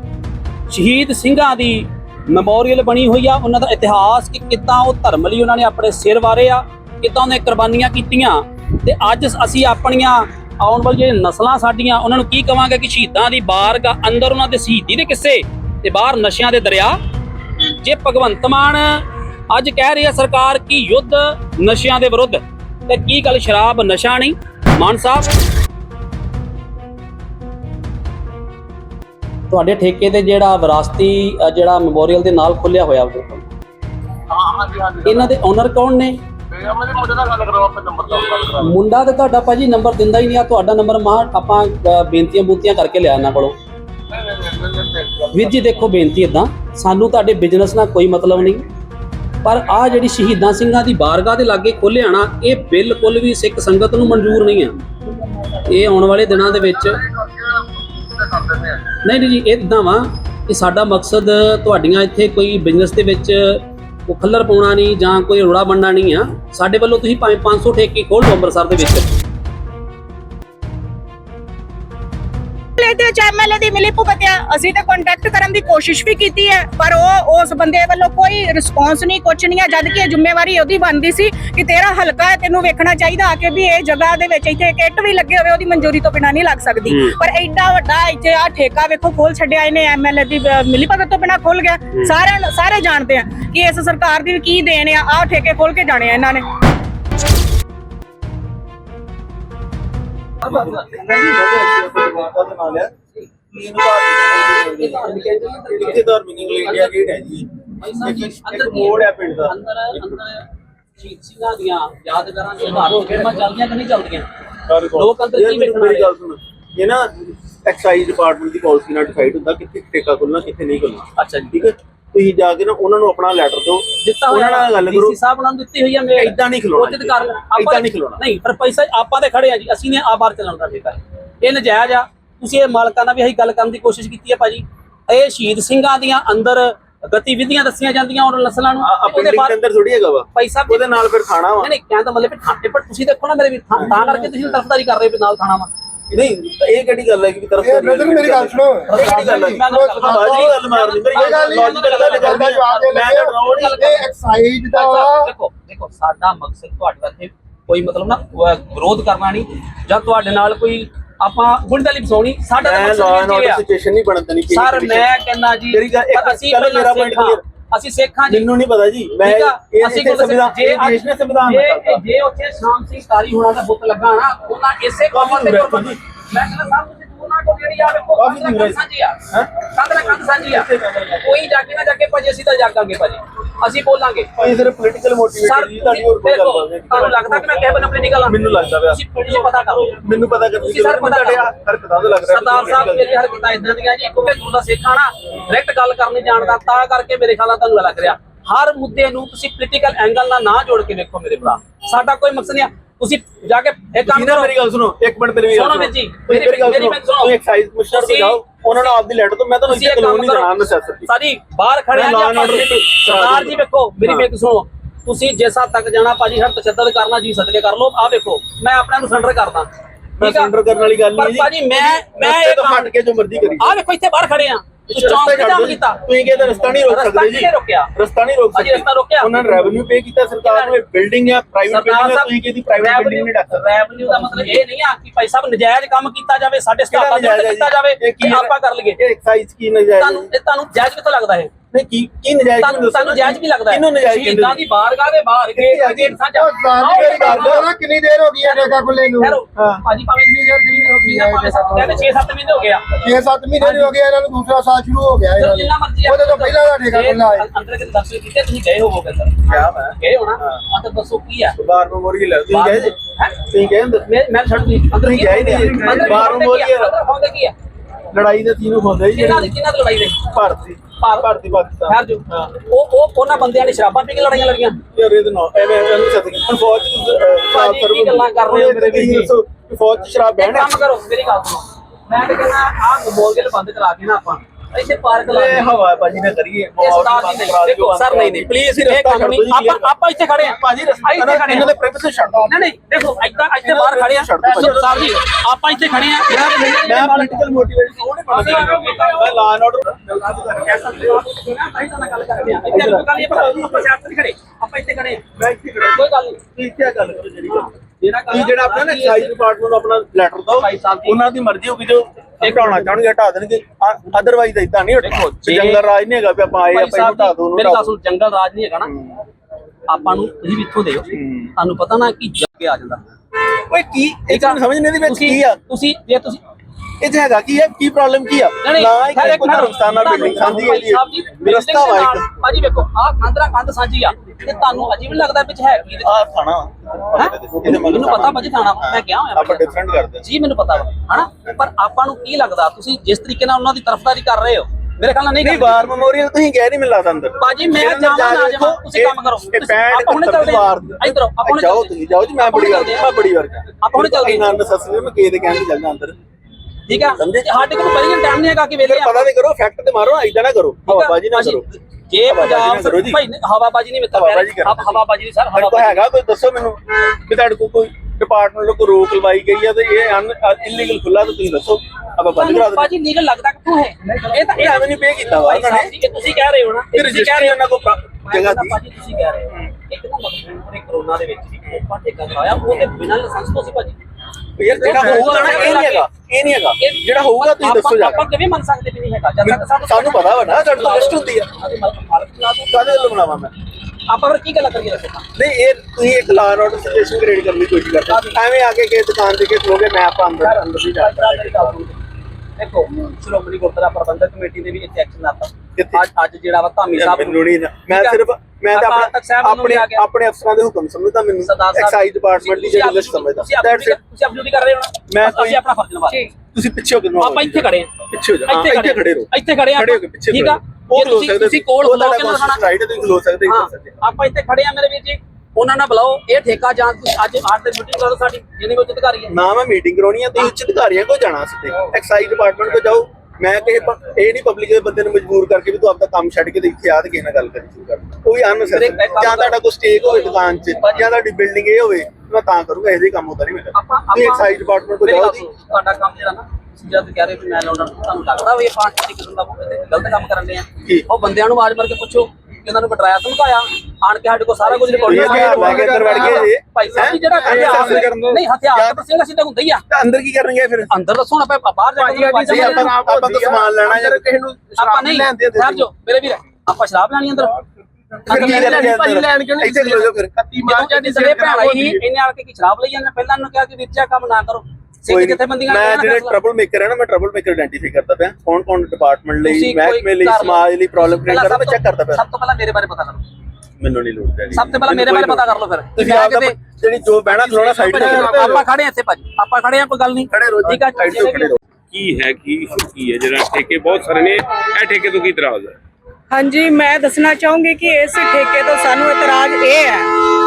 ਸ਼ਹੀਦ ਸਿੰਘਾਂ ਦੀ ਮੈਮੋਰੀਅਲ ਬਣੀ ਹੋਈ ਆ, ਉਹਨਾਂ ਦਾ ਇਤਿਹਾਸ ਕਿ ਕਿੱਦਾਂ ਉਹ ਧਰਮ ਲਈ ਉਹਨਾਂ ਨੇ ਆਪਣੇ ਸਿਰ ਵਾਰੇ ਆ, ਕਿੱਦਾਂ ਉਹਨੇ ਕੁਰਬਾਨੀਆਂ ਕੀਤੀਆਂ। ਤੇ ਅੱਜ ਅਸੀਂ ਆਪਣੀਆਂ ਆਉਣ ਵਾਲੀ ਜਿਹੜੀਆਂ ਨਸਲਾਂ ਸਾਡੀਆਂ, ਉਹਨਾਂ ਨੂੰ ਕੀ ਕਵਾਂਗੇ ਕਿ ਸ਼ਹੀਦਾਂ ਦੀ ਬਾਰਗਾ ਅੰਦਰ ਉਹਨਾਂ ਦੇ ਸ਼ਹੀਦੀ ਦੇ ਕਿੱਸੇ ਤੇ ਬਾਹਰ ਨਸ਼ਿਆਂ ਦੇ ਦਰਿਆ। ਜੇ ਭਗਵੰਤ ਮਾਨ ਅੱਜ ਕਹਿ ਰਹੀ ਹੈ ਸਰਕਾਰ ਕਿ ਯੁੱਧ ਨਸ਼ਿਆਂ ਦੇ ਵਿਰੁੱਧ, ਤੇ ਕੀ ਗੱਲ ਸ਼ਰਾਬ ਨਸ਼ਾ ਨਹੀਂ? ਮਾਨ ਸਾਹਿਬ ਤੁਹਾਡੇ ਠੇਕੇ ਤੇ ਜਿਹੜਾ ਵਿਰਾਸਤੀ ਅ, ਜਿਹੜਾ ਮੈਮੋਰੀਅਲ ਦੇ ਨਾਲ ਖੁੱਲਿਆ ਹੋਇਆ ਉਹ ਇਹਨਾਂ ਦੇ ਓਨਰ ਕੌਣ ਨੇ? ਮੁੰਡਾ ਤੇ ਤੁਹਾਡਾ ਭਾਜੀ ਨੰਬਰ ਦਿੰਦਾ ਹੀ ਨਹੀਂ ਆ ਤੁਹਾਡਾ ਨੰਬਰ ਮਾ ਆਪਾਂ ਅ, ਬੇਨਤੀਆਂ ਬੂਤੀਆਂ ਕਰਕੇ ਲਿਆ ਇਹਨਾਂ ਕੋਲੋਂ। ਵੀਰ ਜੀ ਦੇਖੋ ਬੇਨਤੀ ਇਦਾਂ ਸਾਨੂੰ ਤੁਹਾਡੇ ਬਿਜ਼ਨਸ ਨਾਲ ਕੋਈ ਮਤਲਬ ਨਹੀਂ। ਪਰ ਆ ਜਿਹੜੀ ਸ਼ਹੀਦਾਂ ਸਿੰਘਾਂ ਦੀ ਬਾਰਗਾਹ ਦੇ ਲਾਗੇ ਖੋਲ੍ਹਿਆ ਨਾ ਇਹ ਬਿਲਕੁਲ ਵੀ ਸਿੱਖ ਸੰਗਤ ਨੂੰ ਮਨਜ਼ੂਰ ਨਹੀਂ ਆ। ਇਹ ਆਉਣ ਵਾਲੇ ਦਿਨਾਂ ਦੇ ਵਿੱਚ ਨਹੀਂ ਨਹੀਂ ਜੀ, ਇਹ ਇਦਾਂ ਵਾ ਕਿ ਸਾਡਾ ਮਕਸਦ ਤੁਹਾਡੀਆਂ ਇੱਥੇ ਕੋਈ ਬਿਜ਼ਨਸ ਦੇ ਵਿੱਚ ਉਹ ਖੱਲਰ ਪਾਉਣਾ ਨਹੀਂ ਜਾਂ ਕੋਈ ਰੋੜਾ ਬਣਨਾ ਨਹੀਂ ਆ। ਸਾਡੇ ਵੱਲੋਂ ਤੁਸੀਂ ਭਾਵੇਂ 500 ਠੇਕੇ ਖੋਲ ਲਓ ਅੰਮ੍ਰਿਤਸਰ ਦੇ ਵਿੱਚ। ਐਮਐਲਏ ਤੇ ਐਮਐਲਏ ਦੀ ਮਿਲੀ ਭੁਗਤ ਆ ਅਸੀਂ ਤੇ ਕੰਟੈਕਟ ਕਰਨ ਦੀ ਕੋਸ਼ਿਸ਼ ਵੀ ਕੀਤੀ ਹੈ ਪਰ ਉਹ ਉਸ ਬੰਦੇ ਵੱਲੋਂ ਕੋਈ ਰਿਸਪੌਂਸ ਨਹੀਂ ਕੁਛ ਨਹੀਂ ਹੈ। ਜਦ ਕਿ ਇਹ ਜ਼ਿੰਮੇਵਾਰੀ ਉਹਦੀ ਬਣਦੀ ਸੀ ਕਿ ਤੇਰਾ ਹਲਕਾ ਹੈ ਤੈਨੂੰ ਵੇਖਣਾ ਚਾਹੀਦਾ ਆ ਕੇ ਵੀ ਇਹ ਜਗ੍ਹਾ ਦੇ ਵਿੱਚ ਇੱਥੇ ਇੱਕ ਇੱਟ ਵੀ ਲੱਗੇ ਹੋਵੇ ਉਹਦੀ ਮਨਜ਼ੂਰੀ ਤੋਂ ਬਿਨਾਂ ਨਹੀਂ ਲੱਗ ਸਕਦੀ। ਪਰ ਐਡਾ ਵੱਡਾ ਇੱਥੇ ਆ ਠੇਕਾ ਵੇਖੋ ਖੋਲ ਛੱਡਿਆ ਇਹਨੇ ਐਮਐਲਏ ਦੀ ਮਿਲੀ ਭਗਤ ਤੋਂ ਬਿਨਾਂ ਖੋਲ ਗਿਆ। ਸਾਰਿਆਂ ਨੂੰ- ਸਾਰੇ ਜਾਣਦੇ ਆ ਕਿ ਇਸ ਸਰਕਾਰ ਦੀ ਕੀ ਦੇਣ ਆ ਆਹ ਠੇਕੇ ਖੋਲ ਕੇ ਜਾਣੇ ਆ ਇਹਨਾਂ ਨੇ। ਕਿੱਥੇ ਦਾ ਮੀਨਿੰਗ ਇੰਡੀਆ ਗੇਟ ਹੈ ਜੀ ਇੱਕ ਮੋੜ ਹੈ ਪਿੰਡ ਦਾ ਅੰਦਰ ਅੰਦਰ ਸ਼ਹੀਦ ਸਿੰਘਾਂ ਦੀਆਂ ਯਾਦਗਾਰਾਂ ਦੇ ਆਧਾਰ ਤੇ ਫਿਲਮਾਂ ਚੱਲਦੀਆਂ ਕਿ ਨਹੀਂ ਚੱਲਦੀਆਂ ਲੋਕ ਅੰਦਰ ਯਾਰ ਕੀ ਮੈਨੂੰ ਵੇਖਣ ਮੇਰੀ ਵਾਲੇ ਗੱਲ ਸੁਣ ਇਹ ਨਾ ਐਕਸਾਈਜ਼ ਡਿਪਾਰਟਮੈਂਟ ਦੀ ਪਾਲਿਸੀ ਨਾਲ ਡਿਸਾਈਡ ਹੁੰਦਾ ਕਿੱਥੇ ਠੇਕਾ ਖੁੱਲਣਾ ਕਿੱਥੇ ਨਹੀਂ ਖੁੱਲਣਾ ਅੱਛਾ ਜੀ। ਠੀਕ ਹੈ? ਤੁਸੀਂ ਜਾ ਕੇ ਨਾ ਉਹਨਾਂ ਨੂੰ ਆਪਣਾ ਲੈਟਰ ਦਿਓ। ਦਿੱਤਾ ਉਹਨਾਂ ਹੋਇਆ ਨਾਲ ਗੱਲ ਕਰੋ। ਡੀਸੀ ਸਾਹਿਬ ਉਹਨਾਂ ਨੂੰ ਦਿੱਤੀ ਹੋਈ ਹੈ ਮੇਲ ਏਦਾਂ ਨਹੀਂ ਖਿਲਾਉਣਾ ਉਹ ਤੇ ਕਰ ਏਦਾਂ ਨਹੀਂ ਖਿਲਾਉਣਾ। ਨਹੀਂ ਪਰ ਪੈਸਾ ਆਪਾਂ ਤੇ ਖੜੇ ਆ ਜੀ। ਅਸੀਂ ਨੇ ਆ ਬਾਹਰ ਚਲਾਉਣ ਦਾ ਠੇਕਾ। ਇਹ ਨਜਾਇਜ਼ ਆ। ਤੁਸੀਂ ਇਹ ਮਾਲਕਾਂ ਨਾਲ ਵੀ ਅਸੀਂ ਗੱਲ ਕਰਨ ਦੀ ਕੋਸ਼ਿਸ਼ ਕੀਤੀ ਹੈ ਭਾਜੀ। ਇਹ ਸ਼ਹੀਦ ਸਿੰਘਾਂ ਦੀਆਂ ਅੰਦਰ ਗਤੀਵਿਧੀਆਂ ਦੱਸੀਆਂ ਜਾਂਦੀਆਂ ਉਹਨਾਂ ਨਸਲਾਂ ਨੂੰ। ਆ ਉਹਦੇ ਬਾਅਦ ਅੰਦਰ ਥੋੜੀ ਹੈਗਾ ਵਾ। ਪੈਸਾ ਉਹਦੇ ਨਾਲ ਫਿਰ ਖਾਣਾ ਵਾ। ਨਹੀਂ ਨਹੀਂ ਕਹਿਣ ਦਾ ਮਤਲਬ ਵੀ ਥਾਣੇ ਪਰ ਤੁਸੀਂ ਦੇਖੋ ਨਾ ਮੇਰੇ ਵੀ ਤਾਂ ਕਰਕੇ ਤੁਸੀਂ ਤਰਫਦਾਰੀ ਕਰ ਰਹੇ ਹੋ ਨਾਲ ਥਾਣਾ ਵਾ। ਨਹੀਂ ਇਹ ਕਿਹੜੀ ਗੱਲ ਹੈ ਕਿ ਤਰਫ ਇਹ ਨਜ਼ਰ ਮੇਰੀ ਗੱਲ ਸੁਣੋ। ਇਹ ਕਿਹੜੀ ਗੱਲ ਹੈ? ਮੈਂ ਗੱਲ ਕਰਦਾ। ਬਾਜੀ ਗੱਲ ਮਾਰਨੀ ਮੇਰੀ ਇਹ ਗੱਲ ਗੱਲ ਨਹੀਂ ਲੌਜੀਕਲ ਗੱਲ ਦਾ ਜਵਾਬ ਦੇ ਮੈਂ ਤਾਂ ਡਰਾਉਣ ਹੀ ਲੱਗੇ ਇਹ ਐਕਸਾਈਜ਼ ਦਾ ਅੱਛਾ, ਦੇਖੋ ਦੇਖੋ ਸਾਡਾ ਮਕਸਦ ਤੁਹਾਡੇ ਇੱਥੇ ਕੋਈ ਮਤਲਬ ਨਾ ਵਿਰੋਧ ਕਰਨਾ ਨਹੀਂ ਜਾਂ ਤੁਹਾਡੇ ਨਾਲ ਕੋਈ ਆਪਾਂ ਗੁੰਡਲੀ ਬਸਾਉਣੀ ਸਾਡਾ ਤਾਂ ਮਕਸਦ ਸਿਚੁਏਸ਼ਨ ਨਹੀਂ ਬਣਨ ਦੇਣੀ ਸਰ ਮੈਂ ਕਹਿੰਦਾ ਜੀ ਅਸੀਂ ਮੇਰਾ ਹਾਂ। ਅਸੀਂ ਸਿੱਖਾਂ ਜੀ। ਮੈਨੂੰ ਨਹੀਂ ਪਤਾ ਜੀ। ਮੈਂ ਅਸੀਂ ਗੁਰਦੁਆਰਾ ਸੰਵਿਧਾਨ ਜੇ ਦੇਸ਼ ਨੇ ਸੰਵਿਧਾਨ ਜੇ ਜੇ ਉੱਥੇ ਸ਼ਾਮ ਸਿੰਘ ਕਾਰੀ ਹੋਣਾ ਦਾ ਬੁੱਤ ਲੱਗਾ ਨਾ ਉਹਨਾਂ ਇਸੇ ਕੰਮ ਤੇ ਮੈਂ ਕਹਿੰਦਾ ਸਾਹਿਬ ਤੁਸੀਂ ਦੂਰ ਨਾ ਕੋ ਜਿਹੜੀ ਆ ਵੇਖੋ ਕਾਫੀ ਕੰਧ ਨਾਲ ਦੂਰ ਹੈ। ਕੰਧ ਸਾਂਝੀ ਆ। ਕੰਧ ਨਾਲ ਕੰਧ ਸਾਂਝੀ ਆ। ਕੋਈ ਜਾ ਕੇ ਨਾ ਜਾ ਕੇ ਭਾਜੀ ਅਸੀਂ ਤਾਂ ਜਾਗਾਂਗੇ ਭਾਜੀ। ਅਸੀਂ ਬੋਲਾਂਗੇ। ਇਹ ਸਿਰਫ ਪੋਲੀਟੀਕਲ ਮੋਟੀਵੇਟਡ ਸਰ ਜੀ ਤੁਹਾਡੀ ਹੋਰ ਕੋਈ ਦੇਖੋ, ਗੱਲ ਨਹੀਂ। ਤੁਹਾਨੂੰ ਲੱਗਦਾ ਕਿ ਮੈਂ ਕਹਿ ਬਣਾ ਪੋਲੀਟੀਕਲ ਮੈਨੂੰ ਲੱਗਦਾ ਪਿਆ। ਤੁਸੀਂ ਤੁਸੀਂ ਪਤਾ ਕਰੋ। ਮੈਨੂੰ ਪਤਾ ਕਰਨੀ ਤੁਸੀਂ ਸਰ ਪਤਾ ਤੁਹਾਡੇ ਕਰੋ। ਹਰਕਤਾਂ ਤੋਂ ਲੱਗ ਰਿਹਾ ਸਰਦਾਰ ਸਾਹਿਬ ਮੇਰੀ ਹਰਕਤਾਂ ਇਦਾਂ ਦੀਆਂ ਜੀ ਕਿਉਂਕਿ ਗੁਰੂ ਦਾ ਸਿੱਖ ਨਾ ਡਾਇਰੈਕਟ ਗੱਲ ਕਰਨੀ ਜਾਣਦਾ ਤਾਂ ਕਰਕੇ ਮੇਰੇ ਖਿਆਲ ਨਾਲ ਤੁਹਾਨੂੰ ਲੱਗ ਰਿਹਾ। ਹਰ ਮੁੱਦੇ ਨੂੰ ਤੁਸੀਂ ਪੋਲੀਟੀਕਲ ਐਂਗਲ ਨਾਲ ਨਾ ਜੋੜ ਕੇ ਵੇਖੋ ਮੇਰੇ ਭਰਾ। ਸਾਡਾ ਕੋਈ ਮਕਸਦ ਨਹੀਂ ਆ। ਤੁਸੀਂ ਜਾ ਕੇ ਇਹ ਕੰਮ ਤੁਸੀਂ ਨਾ ਕਰੋ। ਮੇਰੀ ਗੱਲ ਸੁਣੋ ਇੱਕ ਮਿੰਟ ਮੇਰੀ ਗੱਲ ਸੁਣੋ ਸੁਣੋ। ਵੀਰ ਜੀ, ਤੁਸੀਂ ਮੇਰੀ- ਮੇਰੀ ਗੱਲ ਮੇਰੀ ਸੁਣੋ। ਤੁਸੀਂ ਐਕਸਾਈਜ਼ ਕਮਿਸ਼ਨਰ ਤੋਂ ਤੁਸੀਂ- ਜਾਓ ਉਹਨਾਂ ਨੂੰ ਆਪਦੀ ਲੈਟਰ ਤੋਂ ਮੈਂ ਤੁਹਾਨੂੰ ਇੱਥੇ ਕਾਨੂੰਨ ਨਹੀਂ ਜਾਣਦਾ ਨੈਸੈਸਰੀ ਸਾਡੀ ਬਾਹਰ ਖੜੇ ਆ ਸਰਦਾਰ ਜੀ ਵੇਖੋ ਮੇਰੀ। ਮੇਕ ਸੁਣੋ। ਤੁਸੀਂ ਜਿਸ ਹੱਦ ਤੱਕ ਜਾਣਾ ਭਾਜੀ ਹਰ ਤਸ਼ੱਦਦ ਕਰਨਾ ਜੀ ਸਦਕੇ ਕਰ ਲਓ। ਆ ਵੇਖੋ ਮੈਂ ਆਪਣੇ ਨੂੰ ਸਰੈਂਡਰ ਕਰਦਾ। ਮੈਂ ਕਰਨ ਵਾਲੀ ਗੱਲ ਨਹੀਂ ਪਰ ਜੀ। ਭਾਜੀ ਮੈਂ ਮੈਂ ਇਹ ਹਟ ਕੇ ਜੋ ਮਰਜ਼ੀ ਕਰੀ ਆ ਵੇਖੋ ਇੱਥੇ ਬਾਹਰ ਖੜੇ ਆ। ਚੌਂਕ ਰਸਤਾ ਤੇ ਛੱਡ ਜਾਮ ਦਿਓ ਕੀਤਾ। ਤੁਸੀਂ ਕਹਿੰਦੇ ਰਸਤਾ ਨਹੀਂ ਰੋਕ ਰਸਤਾ ਸਕਦੇ ਜੀ। ਕਿਹਨੇ ਰੋਕਿਆ? ਰਸਤਾ ਨਹੀਂ ਰੋਕ ਭਾਜੀ, ਸਕਦੇ। ਰਸਤਾ ਰੋਕਿਆ? ਉਹਨਾਂ ਨੇ ਰੈਵਨਿਊ ਪੇ ਕੀਤਾ ਸਰਕਾਰ ਨੂੰ ਬਿਲਡਿੰਗ ਆ ਪ੍ਰਾਈਵੇਟ ਬਿਲਡਿੰਗ ਆ ਤੁਸੀਂ ਕਿਹਦੀ ਪ੍ਰਾਈਵੇਟ ਬਿਲਡਿੰਗ ਨਹੀਂ ਡੱਕ ਸਕਦੇ ਰੈਵਨਿਊ ਦਾ ਮਤਲਬ ਇਹ ਨਹੀਂ ਆ ਕਿ ਭਾਈ ਸਾਹਿਬ ਨਜਾਇਜ਼ ਕੰਮ ਕੀਤਾ ਜਾਵੇ ਸਾਡੇ ਕਿਹੜਾ ਸਟਾਫਾਂ ਦੇ ਨਜਾਇਜ਼ ਉੱਤੇ ਹੈ ਕੀਤਾ ਜੀ? ਜਾਵੇ ਇਹ ਕੀ ਤੇ ਆਪਾਂ ਕਰ ਲਈਏ। ਇਹ ਐਕਸਾਈਜ਼ ਕੀ ਨਜਾਇਜ਼ ਤੁਹਾਨੂੰ ਇਹ ਤੁਹਾਨੂੰ ਜਾਇਜ਼ ਕਿੱਥੋਂ ਲੱਗਦਾ ਹੈ ਨਹੀਂ ਕੀ ਕੀ ਨਜਾਇਜ਼ ਤੁਹਾਨੂੰ ਤੁਹਾਨੂੰ ਜਾਇਜ਼ ਵੀ ਲੱਗਦਾ ਹੈ। ਕਿਹਨੂੰ ਨਜਾਇਜ਼ ਕਹਿੰਦੇ ਸ਼ਹੀਦਾਂ ਦੀ ਬਾਰਗਾਹ ਦੇ ਬਾਹਰ ਗੇਟ? ਗੇਟ ਸਾਂਝਾ ਮੇਰੀ ਗੱਲ ਕਿੰਨੀ ਦੇਰ ਹੋ ਗਈ ਹੈ ਠੇਕਾ ਖੁੱਲੇ ਨੂੰ? ਹਾਂ। ਭਾਜੀ ਭਾਵੇਂ ਕਿੰਨੀ ਦੇਰ ਕਿੰਨੀ ਹੋ ਗਈ ਹੈ ਭਾਵੇਂ ਸੱਤ- ਕਹਿੰਦੇ 6-7 ਮਹੀਨੇ ਹੋ ਗਿਆ 6-7 ਮਹੀਨੇ ਹੋ ਗਏ ਇਹਨਾਂ ਨੂੰ ਦੂਸਰਾ ਸਾਲ ਸ਼ੁਰੂ ਹੋ ਗਿਆ ਇਹਨਾਂ ਜਿੰਨਾ ਮਰਜ਼ੀ ਨੂੰ ਉਹਦੇ ਤੋਂ ਪਹਿਲਾਂ ਦਾ ਠੇਕਾ ਖੁੱਲਾ ਹੈ। ਅੰਦਰ ਕਿਤੇ ਦਰਸ਼ਨ ਕੀਤੇ ਤੁਸੀਂ ਗਏ ਹੋਵੋਗੇ ਸਰ ਕਿਆ ਮੈਂ ਗਏ ਹੋਣਾ। ਆ ਤਾਂ ਦੱਸੋ ਕੀ ਹੈ। ਹੈ ਤੁਸੀਂ ਗਏ ਜੀ ਹੈਂ? ਤੁਸੀਂ ਗਏ ਮੈਂ ਮੈਂ ਛੱਡ ਦੀ ਅੰਦਰ ਕੀ ਗਏ ਨਹੀਂ। ਬਾਹਰ ਬਾਹਰ ਕੀ ਹੈ ਲੜਾਈ ਦੇ ਤੀਨੋਂ ਹੁੰਦੇ ਜੀ ਕਿਹਨਾਂ ਦੀ ਕਿਹਨਾਂ ਦੀ ਲੜਾਈ ਦੇ? ਭਾਰਤੀ। ਭਾਰਤ- ਪਾਕਿਸਤਾਨ। ਖੈਰ ਜੋ। ਹਾਂ। ਉਹ ਉਹ ਉਹਨਾਂ ਬੰਦਿਆਂ ਨੇ ਸ਼ਰਾਬਾਂ ਪੀ ਕੇ ਲੜਾਈਆਂ ਲੜੀਆਂ। ਯਾਰ ਇਹ ਤਾਂ ਨਾ ਐਵੇਂ ਐਵੇਂ ਸੱਤ ਹੁਣ ਫੌਜ ਸ਼ਰਾਬ ਕੀ ਗੱਲਾਂ ਕਰ ਰਹੇ ਹੋ ਮੇਰੇ ਵੀਰ ਫੌਜ ਸ਼ਰਾਬ ਬਹਿਣਾ ਕੰਮ ਕਰੋ ਮੇਰੀ ਗੱਲ ਸੁਣੋ। ਮੈਂ ਤਾਂ ਕਹਿੰਦਾ ਆਹ ਮੋਰਗਲ ਬੰਦ ਕਰਾ ਕੇ ਨਾ ਆਪਾਂ। ਇੱਥੇ ਪਾਰਕ ਲਾ ਇਹ ਹਵਾ ਬਾਜੀ ਨਾ ਕਰੀਏ ਇਹ ਸਰਦਾਰ ਜੀ ਨਹੀਂ ਦੇਖੋ ਸਰ ਨਹੀਂ ਨਹੀਂ ਪਲੀਜ਼ ਇਹ ਕੰਮ ਨਹੀਂ ਆਪਾਂ ਆਪਾਂ ਇੱਥੇ ਖੜੇ ਆ ਭਾਜੀ ਰਸਤਾ ਇੱਥੇ ਖੜੇ ਇਹਨਾਂ ਦੇ ਪ੍ਰਿੰਸ ਛੱਡ ਨਹੀਂ ਨਹੀਂ ਦੇਖੋ ਇੱਦਾਂ ਇੱਥੇ ਬਾਹਰ ਖੜੇ ਆ। ਸਰ ਜੀ ਆਪਾਂ ਇੱਥੇ ਖੜੇ ਆ ਮੈਂ ਪੋਲੀਟੀਕਲ ਮੋਟੀਵੇਟ ਉਹਨੇ ਬਣਾ ਮੈਂ ਲਾ ਐਂਡ ਆਰਡਰ ਗੱਲ ਕਰਦੇ ਆ। ਇੱਥੇ ਗੱਲ ਇਹ ਆਪਾਂ ਨਹੀਂ ਖੜੇ। ਆਪਾਂ ਇੱਥੇ ਖੜੇ ਮੈਂ ਇੱਥੇ ਖੜਾ। ਕੋਈ ਗੱਲ ਨਹੀਂ। ਤੁਸੀਂ ਕੀ ਗੱਲ ਜਿਹੜੀ ਗੱਲ ਜਿਹੜਾ ਆਪਣਾ ਨਾ ਐਕਸਾਈਜ਼ ਡਿਪਾਰਟਮੈਂਟ ਨੂੰ ਆਪਣਾ ਲੈਟਰ ਦਿਓ। ਜੀ। ਉਹਨਾਂ ਦੀ ਮਰਜ਼ੀ ਹੋਊਗੀ ਜੋ ਹਟਾਉਣਾ ਚਾਹਣਗੇ ਹਟਾ ਦੇਣਗੇ। ਅਦਰਵਾਈਜ਼ ਇਦਾਂ ਨਹੀਂ ਹਟੋ ਜੰਗਲ ਰਾਜ ਨਹੀਂ ਹੈਗਾ ਵੀ ਆਪਾਂ ਆਏ ਆਪਾਂ ਹਟਾ ਦੋ ਉਹਨੂੰ ਮੇਰੀ ਦਿਓ। ਸੁਣ ਜੰਗਲ ਰਾਜ ਨਹੀਂ ਹੈਗਾ ਨਾ। ਆਪਾਂ ਨੂੰ ਤੁਸੀਂ ਵੀ ਇੱਥੋਂ ਦੇ ਹੋ। ਤੁਹਾਨੂੰ ਪਤਾ ਨਾ ਕਿ ਜੱਗੇ ਆ ਜਾਂਦਾ। ਓਏ ਕੀ? ਇਹ ਸਮਝ ਨਹੀਂ ਇਹਦੇ ਵਿੱਚ ਕੀ ਆ। ਤੁਸੀਂ ਜੇ ਤੁਸੀਂ 'ਚ ਹੈਗਾ ਕੀ ਹੈ? ਕੀ ਪ੍ਰੋਬਲਮ ਕੀ ਆ? ਨਾ ਕੋਈ ਇੱਕ ਮਿੰਟ। ਧਰਮਸਥਾਨ ਨਾਲ ਬਿਲਡਿੰਗ ਸਾਂਝੀ ਹੈ ਜੀ। ਰਸਤਾ ਵਾ ਇੱਕ। ਭਾਜੀ ਵੇਖੋ ਆਹ ਕੰਧਰਾ ਕੰਧ ਸਾਂਝੀ ਆ ਤੇ ਤੁਹਾਨੂੰ ਅਜੀਬ ਲੱਗਦਾ ਵਿੱਚ ਹੈ ਕੀ ਆ ਥਾਣਾ? ਮੈਨੂੰ ਪਤਾ ਭਾਜੀ ਥਾਣਾ ਮੈਂ ਗਿਆ ਹੋਇਆ ਆਪਾਂ ਡਿਫਰੈਂਟ ਕਰਦੇ ਜੀ ਮੈਨੂੰ ਪਤਾ ਵਾ ਹਨਾ? ਪਰ ਆਪਾਂ ਨੂੰ ਕੀ ਲੱਗਦਾ ਤੁਸੀਂ ਜਿਸ ਤਰੀਕੇ ਨਾਲ ਉਹਨਾਂ ਦੀ ਤਰਫਦਾਰੀ ਕਰ ਰਹੇ ਹੋ ਮੇਰੇ ਖਿਆਲ ਨਾਲ ਨਹੀਂ। ਵਾਰ ਮੈਮੋਰੀਅਲ ਤੁਸੀਂ ਗਏ ਨਹੀਂ ਮਿਲਦਾ ਅੰਦਰ ਭਾਜੀ ਮੈਂ ਜਾਵਾਂ ਨਾ ਜਾਵਾਂ ਤੁਸੀਂ ਕੰਮ ਕਰੋ। ਇਹ ਆਪਾਂ ਹੁਣੇ ਚੱਲਦੇ ਇਧਰੋਂ ਆਪਾਂ ਜਾਓ ਤੁਸੀਂ ਜਾਓ ਜੀ ਮੈਂ ਬੜੀ ਵਾਰ ਮੈਂ ਬੜੀ ਵਾਰ ਆਪਾਂ ਹੁਣੇ ਚੱਲਦੇ ਇਹਨਾਂ ਨਸੈਸਰੀ ਮੈਂ ਕੇ ਦੇ ਕਹਿਣ ਤੇ ਚੱਲਦਾ ਅੰਦਰ। ਠੀਕ ਆ? ਤੇ ਸਾਡੇ ਕੋਲ ਪਹਿਲਾਂ ਟਾਈਮ ਨਹੀਂ ਹੈਗਾ ਕਿ ਵੇਲੇ ਪਤਾ ਨਹੀਂ ਕਰੋ ਫੈਕਟ ਤੇ ਮਾਰੋ ਐਦਾਂ ਨਾ ਕਰੋ। ਹਵਾਬਾਜੀ ਨਾ ਕਰੋ। ਜੇ ਹਵਾਬਾਜ਼ੀ ਪੰਜਾਬ। ਭਾਈ ਹਵਾਬਾਜੀ ਨਹੀਂ ਮਿੱਤਰ ਹਵਾਬਾਜ਼ੀ। ਹਵਾਬਾਜੀ ਨਹੀਂ ਸਰ ਕੋਲ ਹੈਗਾ ਕੋਈ ਦੱਸੋ ਮੈਨੂੰ ਵੀ ਤੁਹਾਡੇ ਕੋਲ ਕੋਈ ਡਿਪਾਰਟਮੈਂਟ ਨੂੰ ਕੋਈ ਰੋਕ ਲਵਾਈ ਗਈ ਹੈ ਤੇ ਇਹ ਅਨ ਇਲੀਗਲ ਖੁੱਲਾ ਤਾਂ ਤੁਸੀਂ ਦੱਸੋ। ਆਪਾਂ ਬੰਦ ਕਰਾ ਦਿੰਦੇ। ਭਾਜੀ ਲੀਗਲ ਲੱਗਦਾ ਕਿੱਥੋਂ ਹੈ? ਇਹ ਤਾਂ ਇਹ ਐਵੇਂ ਨਹੀਂ ਪੇ ਕੀਤਾ ਵਾ ਉਹਨਾਂ ਨੇ। ਤੁਸੀਂ ਕਹਿ ਰਹੇ ਹੋ ਨਾ। ਤੁਸੀਂ ਕਹਿ ਰਹੇ ਹੋ। ਉਹਨਾਂ ਕੋਲ ਮੈਂ ਜਗ੍ਹਾ ਦੀ ਭਾਜੀ ਤੁਸੀਂ ਕਹਿ ਰਹੇ ਹੋ। ਇੱਕ ਤਾਂ ਮਤਲਬ ਕਰੋਨਾ ਦੇ ਵਿੱਚ ਵੀ ਕੋਪਾ ਠੇਕਾ ਕਰਾਇਆ ਉਹ ਤੇ ਬਿਨਾਂ ਲਾਇਸੈਂਸ ਤੋਂ ਸੀ ਭਾਜੀ। ਯਾਰ ਜਿਹੜਾ ਹੋਊਗਾ ਨਾ ਇਹ ਨਹੀਂ ਹੈਗਾ ਇਹ ਨਹੀਂ ਹੈਗਾ। ਜਿਹੜਾ ਹੋਊਗਾ ਤੁਸੀਂ ਦੱਸੋ ਜਾ ਆਪਾਂ ਕਿਵੇਂ ਮੰਨ ਸਕਦੇ ਵੀ ਨਹੀਂ ਹੈਗਾ। ਜਦ ਤੱਕ ਸਾਨੂੰ ਸਾਨੂੰ ਪਤਾ ਵਾ ਨਾ ਸਾਡੇ ਤੋਂ ਲਿਸਟ ਹੁੰਦੀ ਆ। ਕਾਹਦੇ ਵੱਲੋਂ ਬਣਾਵਾਂ ਮੈਂ? ਆਪਾਂ ਫਿਰ ਕੀ ਗੱਲ ਕਰੀਏ ਨਹੀਂ ਇਹ ਤੁਸੀਂ ਇੱਕ ਲਾਅ ਆਰਡਰ ਸਿਚੁਏਸ਼ਨ ਕ੍ਰੀਏਟ ਕਰਨ ਦੀ ਕੋਸ਼ਿਸ਼ ਕਰਦੇ ਐਵੇਂ ਆ ਕੇ ਕਿਸੇ ਦੁਕਾਨ ਤੇ ਕਿਸੇ ਲੋਗੇ ਮੈਂ ਆਪਾਂ ਅੰਦਰ ਅੰਦਰ ਨਹੀਂ ਜਾ ਦੇਖੋ ਸ਼੍ਰੋਮਣੀ ਗੁਰਦੁਆਰਾ ਪ੍ਰਬੰਧਕ ਕਮੇਟੀ ਨੇ ਵੀ ਇੱਥੇ ਐਕਸ਼ਨ ਲਾਤਾ? ਅੱਜ ਅੱਜ ਜਿਹੜਾ ਵਾ ਧਾਮੀ ਸਾਹਿਬ ਮੈਨੂੰ ਨਹੀਂ ਨਾ- ਮੈਂ ਠੀਕ ਆ? ਸਿਰਫ ਮੈਂ ਤਾਂ ਅਕਾਲ ਤਖ਼ਤ ਸਾਹਿਬ ਆਪਣੇ ਨੂੰ ਵੀ ਆ ਆਪਣੇ ਗਿਆ। ਆਪਣੇ ਅਫਸਰਾਂ ਦੇ ਹੁਕਮ ਸਮਝਦਾ ਮੈਨੂੰ। ਸਰਦਾਰ ਸਾਹਿਬ ਐਕਸਾਈਜ਼ ਡਿਪਾਰਟਮੈਂਟ ਦੀ ਤੁਸੀਂ ਜਿਹੜੀ ਲਿਸਟ ਆਪਣੀ- ਸਮਝਦਾ। ਤੁਸੀਂ ਆਪਣੀ That's it. ਤੁਸੀਂ ਆਪਣੀ ਡਿਊਟੀ ਕਰ ਰਹੇ ਹੋ ਨਾ? ਮੈਂ ਬਸ ਅਸੀਂ ਆਪਣਾ ਫਰਜ਼ ਨਿਭਾ ਰਹੇ ਹਾਂ। ਤੁਸੀਂ ਪਿੱਛੇ ਹੋ ਕੇ ਨੋ ਆਪਾਂ ਇੱਥੇ ਖੜੇ ਹਾਂ। ਪਿੱਛੇ ਹੋ ਜਾ ਹਾਂ, ਇੱਥੇ ਖੜੇ ਰਹੋ। ਇੱਥੇ ਖੜੇ ਆ ਖੜੇ ਹੋ ਕੇ ਪਿੱਛੇ ਠੀਕ ਆ? ਉਹ ਜੇ ਖਲੋ ਤੁਸੀਂ ਸਕਦੇ ਤੁਸੀਂ ਕੋਲ ਉਹ ਖਲੋ ਕੇ ਤੁਹਾਡਾ ਦਿਖਾਣਾ ਰਾਈਟ ਹੈ ਤੁਸੀਂ ਖਲੋ ਸਕਦੇ ਹਾਂ ਇੱਧਰ ਸਕਦੇ ਆਪਾਂ ਇੱਥੇ ਖੜੇ ਆ ਮੇਰੇ ਵੀਰ ਜੀ। ਉਹਨਾਂ ਨਾਲ ਬੁਲਾਓ। ਇਹ ਠੇਕਾ ਜਾਂ ਤੁਸੀਂ ਅੱਜ ਆਠ ਦੇ ਮੀਟਿੰਗ ਕਰੋ ਸਾਡੀ। ਜਿਹਨੇ ਵਿੱਚ ਅਧਿਕਾਰੀ ਹੈ। ਨਾ ਮੈਂ ਮੀਟਿੰਗ ਕਰਾਉਣੀ ਆ ਤੁਸੀਂ ਉੱਚ ਅਧਿਕਾਰੀਆਂ ਕੋਲ ਜਾਣਾ ਸਿੱਧੇ ਐਕਸਾਈਜ਼ ਡਿਪਾਰਟਮੈਂਟ ਕੋਲ ਜਾਓ। ਮੈਂ ਪ- ਇਹ ਨਹੀਂ ਪਬਲਿਕ ਦੇ ਬੰਦੇ ਨੂੰ ਮਜਬੂਰ ਕਰਕੇ ਵੀ ਤੂੰ ਆਪਦਾ ਕੰਮ ਛੱਡ ਕੇ ਤੇ ਇੱਥੇ ਆ ਤੇ ਕਿਸੇ ਨਾਲ ਗੱਲ ਕਰੀ ਸ਼ੁਰੂ ਕਰ ਕੋਈ ਕੰਮ ਜਾਂ ਤੁਹਾਡਾ ਕੋਈ ਸਟੇਕ ਹੋਵੇ ਦੁਕਾਨ 'ਚ ਜਾਂ ਤੁਹਾਡੀ ਬਿਲਡਿੰਗ ਇਹ ਹੋਵੇ ਮੈਂ ਤਾਂ ਕਰੂੰਗਾ ਇਹਦੇ ਕੰਮ ਹੁੰਦਾ ਨਹੀਂ ਮੇਰਾ ਤੁਸੀਂ ਐਕਸਾਈਜ਼ ਡਿਪਾਰਟਮੈਂਟ ਮੇਰੀ ਜਾਓ। ਤੁਹਾਡਾ ਕੰਮ ਜਿਹੜਾ ਨਾ ਜਦ ਕਹਿ ਰਹੇ ਵੀ ਮੈਂ ਲਾਉਣਾ ਤੁਹਾਨੂੰ ਲੱਗਦਾ ਵੀ ਇਹ ਪਾਂਚ ਕਿਸਮ ਦਾ ਗਲਤ ਕੰਮ ਕਰਨ ਦੇ ਆ? ਕੀ? ਉਹ ਬੰਦਿਆਂ ਨੂੰ ਆਵਾਜ਼ ਮਾਰ ਕੇ ਪੁੱਛੋ। ਕਿ ਉਹਨਾਂ ਨੂੰ ਬਟਰਾਇਆ ਧਮਕਾਇਆ ਆਣ ਕੇ ਸਾਡੇ ਕੋਲ ਸਾਰਾ ਕੁਝ ਰਿਕਾਰਡ ਇਹ ਗੇਟ ਲਾ ਕੇ ਅੰਦਰ ਵੜ ਗਏ ਜੀ ਭਾਈ ਸਾਹਿਬ ਜੀ ਜਿਹੜਾ ਹੈਂ? ਨਹੀਂ ਹਥਿਆਰ ਤਾਂ ਸਿੰਘ ਅਸੀਂ ਤਾਂ ਹੁੰਦੇ ਹੀ ਆ। ਤਾਂ ਅੰਦਰ ਕੀ ਕਰਨਗੇ ਫਿਰ? ਅੰਦਰ ਦੱਸੋ ਨਾ ਆਪਾਂ ਬਾਹਰ ਜਾ ਕੇ ਆਪਾਂ ਆਪਾਂ ਤਾਂ ਸਮਾਨ ਲੈਣਾ ਜਾਂ ਕਿਸੇ ਨੂੰ ਆਪਾਂ ਨਹੀਂ ਠਹਿਰ ਜਾਓ ਮੇਰੇ ਵੀਰ ਆਪਾਂ ਸ਼ਰਾਬ ਲੈਣੀ ਅੰਦਰ। ਇੱਥੇ ਖਲੋ ਜਾਓ ਫਿਰ। ਜਦੋਂ ਤੁਹਾਡੀ ਸੜੇ ਭੈਣ ਆਈ ਸੀ ਇਹਨੇ ਆ ਕੇ ਕੀ ਸ਼ਰਾਬ ਲਈ ਜਾਂਦੇ? ਪਹਿਲਾਂ ਇਹਨੂੰ ਕਿਹਾ ਕਿ ਵੀਰ ਜੀ ਕੰਮ ਨਾ ਕਰੋ। ਕੋਈ ਕਿੱਥੇ ਬੰਦੀਆਂ ਮੈਂ ਜਿਹੜੇ ਟਰਬਲ ਮੇਕਰ ਹੈ ਨਾ ਮੈਂ ਟਰਬਲ ਮੇਕਰ ਆਇਡੈਂਟੀਫਾਈ ਕਰਦਾ ਪਿਆ। ਕੌਣ ਕੌਣ ਡਿਪਾਰਟਮੈਂਟ ਲਈ ਮਹਿਕਮੇ ਲਈ। ਸਮਾਜ ਲਈ ਪ੍ਰੋਬਲਮ ਕ੍ਰੀਏਟ ਕਰਦਾ ਮੈਂ ਚੈੱਕ ਕਰਦਾ ਪਿਆ। ਸਭ ਤੋਂ ਪਹਿਲਾਂ ਮੇਰੇ ਬਾਰੇ ਪਤਾ ਕਰੋ। ਮੈਨੂੰ ਨਹੀਂ ਲੋੜ ਪੈਣੀ। ਸਭ ਤੋਂ ਪਹਿਲਾਂ ਮੇਰੇ ਬਾਰੇ ਪਤਾ ਕਰ ਲਓ ਫਿਰ। ਤੁਸੀਂ ਆਪ ਦਾ ਜਿਹੜੀ ਜੋ ਬਹਿਣਾ ਖਲੋਣਾ ਸਾਈਡ ਤੇ। ਆਪਾਂ ਖੜੇ ਇੱਥੇ ਭਾਜੀ। ਆਪਾਂ ਖੜੇ ਆ ਕੋਈ ਗੱਲ ਨਹੀਂ। ਖੜੇ ਰਹੋ ਜੀ, ਠੀਕ ਆ ਸਾਈਡ ਤੇ ਖੜੇ ਰਹੋ। ਕੀ ਹੈ ਕੀ ਕੀ ਹੈ? ਜਿਹੜਾ ਠੇਕੇ ਬਹੁਤ ਸਾਰੇ ਨੇ ਇਹ ਠੇਕੇ ਤੋਂ ਕੀ ਇਤਰਾਜ਼ ਹੈ? ਹਾਂਜੀ ਮੈਂ ਦੱਸਣਾ ਚਾਹੂੰਗੀ ਕਿ ਇਸ ਠੇਕੇ ਤੋਂ ਸਾਨੂੰ ਇਤਰਾਜ਼ ਇਹ ਹੈ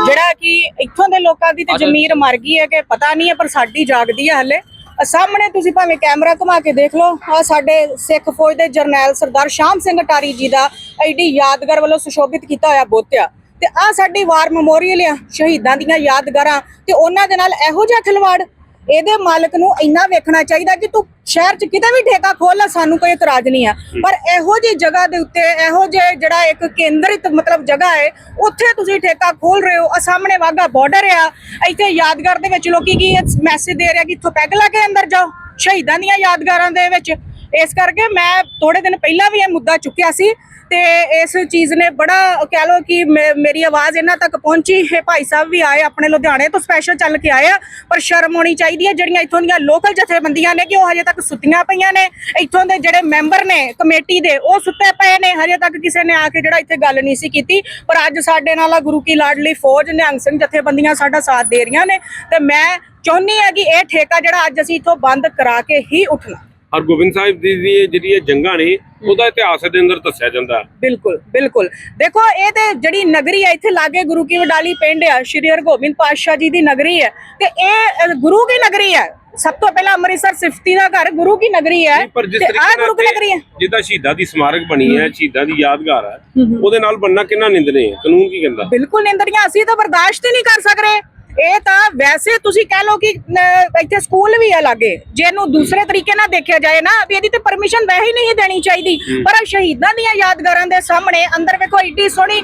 ਜਿਹੜਾ ਕਿ ਇੱਥੋਂ ਦੇ ਲੋਕਾਂ ਦੀ ਤੇ ਜ਼ਮੀਰ ਮਰ ਗਈ ਹੈ ਕਿ ਪਤਾ ਨਹੀਂ ਹੈ ਪਰ ਸਾਡੀ ਜਾਗਦੀ ਹੈ ਹਲੇ। ਸਾਹਮਣੇ ਤੁਸੀਂ ਭਾਵੇਂ ਕੈਮਰਾ ਘੁਮਾ ਕੇ ਦੇਖ ਲਓ। ਆ ਸਾਡੇ ਸਿੱਖ ਫੌਜ ਦੇ ਜਰਨੈਲ ਸਰਦਾਰ ਸ਼ਾਮ ਸਿੰਘ ਟਾਰੀ ਜੀ ਦਾ ਐਡੀ ਯਾਦਗਾਰ ਵੱਲੋਂ ਸੁਸ਼ੋਭਿਤ ਕੀਤਾ ਹੋਇਆ ਬੋਤਿਆ। ਤੇ ਆ ਸਾਡੀ ਵਾਰ ਮੈਮੋਰੀਅਲ ਆ ਸ਼ਹੀਦਾਂ ਦੀਆਂ ਯਾਦਗਾਰਾਂ। ਤੇ ਉਹਨਾਂ ਦੇ ਨਾਲ ਇਹੋ ਜਿਹਾ ਖਿਲਵਾੜ ਇਹਦੇ ਮਾਲਕ ਨੂੰ ਇੰਨਾ ਵੇਖਣਾ ਚਾਹੀਦਾ ਕਿ ਤੂੰ ਸ਼ਹਿਰ 'ਚ ਕਿਤੇ ਵੀ ਠੇਕਾ ਖੋਲ ਲੈ ਸਾਨੂੰ ਕੋਈ ਇਤਰਾਜ਼ ਨਹੀਂ ਆ। ਪਰ ਇਹੋ ਜੀ ਜਗ੍ਹਾ ਦੇ ਉੱਤੇ ਇਹੋ ਜੇ ਜਿਹੜਾ ਇੱਕ ਕੇਂਦਰਿਤ ਮਤਲਬ ਜਗ੍ਹਾ ਹੈ ਉੱਥੇ ਤੁਸੀਂ ਠੇਕਾ ਖੋਲ ਰਹੇ ਹੋ ਆ ਸਾਹਮਣੇ ਵਾਗਾ ਬਾਰਡਰ ਆ ਇੱਥੇ ਯਾਦਗਾਰ ਦੇ ਵਿੱਚ ਲੋਕੀ ਕੀ ਮੈਸੇਜ ਦੇ ਰਿਹਾ ਕਿ ਇੱਥੋਂ ਪੈਗ ਲਾ ਕੇ ਅੰਦਰ ਜਾਓ ਸ਼ਹੀਦਾਂ ਦੀਆਂ ਯਾਦਗਾਰਾਂ ਦੇ ਵਿੱਚ। ਇਸ ਕਰਕੇ ਮੈਂ ਥੋੜੇ ਦਿਨ ਪਹਿਲਾਂ ਵੀ ਇਹ ਮੁੱਦਾ ਚੁੱਕਿਆ ਸੀ ਤੇ ਇਸ ਚੀਜ਼ ਨੇ ਬੜਾ ਕਹਿ ਲੋ ਕਿ ਮੇਰੀ ਆਵਾਜ਼ ਇਹਨਾਂ ਤੱਕ ਪਹੁੰਚੀ। ਇਹ ਭਾਈ ਸਾਹਿਬ ਵੀ ਆਏ ਆਪਣੇ ਲੁਧਿਆਣੇ ਤੋਂ ਸਪੈਸ਼ਲ ਚੱਲ ਕੇ ਆਏ ਆ, ਪਰ ਸ਼ਰਮ ਹੋਣੀ ਚਾਹੀਦੀ ਹੈ। ਜਿਹੜੀਆਂ ਇੱਥੋਂ ਦੀਆਂ ਲੋਕਲ ਜਥੇਬੰਦੀਆਂ ਨੇ ਕਿ ਉਹ ਹਜੇ ਤੱਕ ਸੁੱਤੀਆਂ ਪਈਆਂ ਨੇ, ਇੱਥੋਂ ਦੇ ਜਿਹੜੇ ਮੈਂਬਰ ਨੇ ਕਮੇਟੀ ਦੇ, ਉਹ ਸੁੱਤੇ ਪਏ ਨੇ। ਹਜੇ ਤੱਕ ਕਿਸੇ ਨੇ ਆ ਕੇ ਜਿਹੜਾ ਇੱਥੇ ਗੱਲ ਨਹੀਂ ਸੀ ਕੀਤੀ। ਪਰ ਅੱਜ ਸਾਡੇ ਨਾਲ ਆ ਗੁਰੂ ਕੀ ਲਾਡਲੀ ਫੌਜ ਨਿਹੰਗ ਸਿੰਘ ਜਥੇਬੰਦੀਆਂ ਸਾਡਾ ਸਾਥ ਦੇ ਰਹੀਆਂ ਨੇ। ਤੇ ਮੈਂ ਚਾਹੁੰਦੀ ਆ ਕਿ ਇਹ ਠੇਕਾ ਜਿਹੜਾ ਅੱਜ ਅਸੀਂ ਇੱਥੋਂ ਬੰਦ ਕਰਾ ਕੇ ਹੀ ਉੱਠਣਾ। ਹਰਗੋਬਿੰਦ ਸਾਹਿਬ ਦੀ ਦੀ ਜਿਹੜੀ ਇਹ ਜੰਗਾਂ ਨੇ ਉਹਦਾ ਇਤਿਹਾਸ ਦੇ ਅੰਦਰ ਦੱਸਿਆ ਜਾਂਦਾ। ਬਿਲਕੁਲ ਬਿਲਕੁਲ। ਦੇਖੋ ਇਹ ਤੇ ਜਿਹੜੀ ਨਗਰੀ ਹੈ ਇੱਥੇ ਲਾਗੇ ਗੁਰੂ ਕੀ ਵਡਾਲੀ ਪਿੰਡ ਆ ਸ਼੍ਰੀ ਹਰਗੋਬਿੰਦ ਪਾਤਸ਼ਾਹ ਜੀ ਦੀ ਨਗਰੀ ਹੈ ਤੇ ਇਹ ਗੁਰੂ ਕੀ ਨਗਰੀ ਹੈ ਸਭ ਤੋਂ ਪਹਿਲਾਂ ਅੰਮ੍ਰਿਤਸਰ ਸਿਫਤੀ ਦਾ ਘਰ ਗੁਰੂ ਕੀ ਨਗਰੀ ਹੈ ਤੇ ਆਹ ਗੁਰੂ ਕੀ ਨਗਰੀ ਹੈ ਜਿੱਦਾਂ ਸ਼ਹੀਦਾਂ ਦੀ ਸਮਾਰਕ ਬਣੀ ਹੈ। ਸ਼ਹੀਦਾਂ ਦੀ ਯਾਦਗਾਰ ਹੈ ਉਹਦੇ ਨਾਲ ਬੰਨਾ ਕਿੰਨਾ ਨਿੰਦਨੇ ਹੈ ਕਾਨੂੰਨ ਕੀ ਕਹਿੰਦਾ? ਬਿਲਕੁਲ ਨਿੰਦਰੀਆਂ ਅਸੀਂ ਤਾਂ ਬਰਦਾਸ਼ਤ ਹੀ ਨਹੀਂ ਕਰ ਸਕਦੇ। ਇਹ ਤਾਂ ਵੈਸੇ ਤੁਸੀਂ ਕਹਿ ਲਓ ਕਿ ਇੱਥੇ ਸਕੂਲ ਵੀ ਹੈ ਲਾਗੇ ਜੇ ਇਹਨੂੰ ਦੂਸਰੇ ਤਰੀਕੇ ਨਾਲ ਦੇਖਿਆ ਜਾਏ ਨਾ ਵੀ ਇਹਦੀ ਤੇ ਪਰਮਿਸ਼ਨ ਵੈਸੇ ਹੀ ਨਹੀਂ ਦੇਣੀ ਚਾਹੀਦੀ। ਪਰ ਸ਼ਹੀਦਾਂ ਦੀਆਂ ਯਾਦਗਾਰਾਂ ਦੇ ਸਾਹਮਣੇ ਅੰਦਰ ਵੇਖੋ ਏਡੀ ਸੋਹਣੀ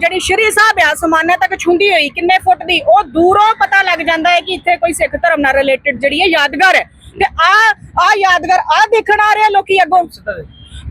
ਜਿਹੜੀ ਸ਼੍ਰੀ ਸਾਹਿਬ ਆ ਸਮਾਨਾਂ ਤੱਕ ਛੁੰਦੀ ਹੋਈ ਕਿੰਨੇ ਫੁੱਟ ਦੀ ਉਹ ਦੂਰੋਂ ਪਤਾ ਲੱਗ ਜਾਂਦਾ ਹੈ ਕਿ ਇੱਥੇ ਕੋਈ ਸਿੱਖ ਧਰਮ ਨਾਲ ਰਿਲੇਟਡ ਜਿਹੜੀ ਹੈ ਯਾਦਗਾਰ ਹੈ। ਤੇ ਆ ਆ ਯਾਦਗਾਰ ਆ ਦੇਖਣ ਆ ਰਹੇ ਲੋਕੀ ਅੱਗੋਂ।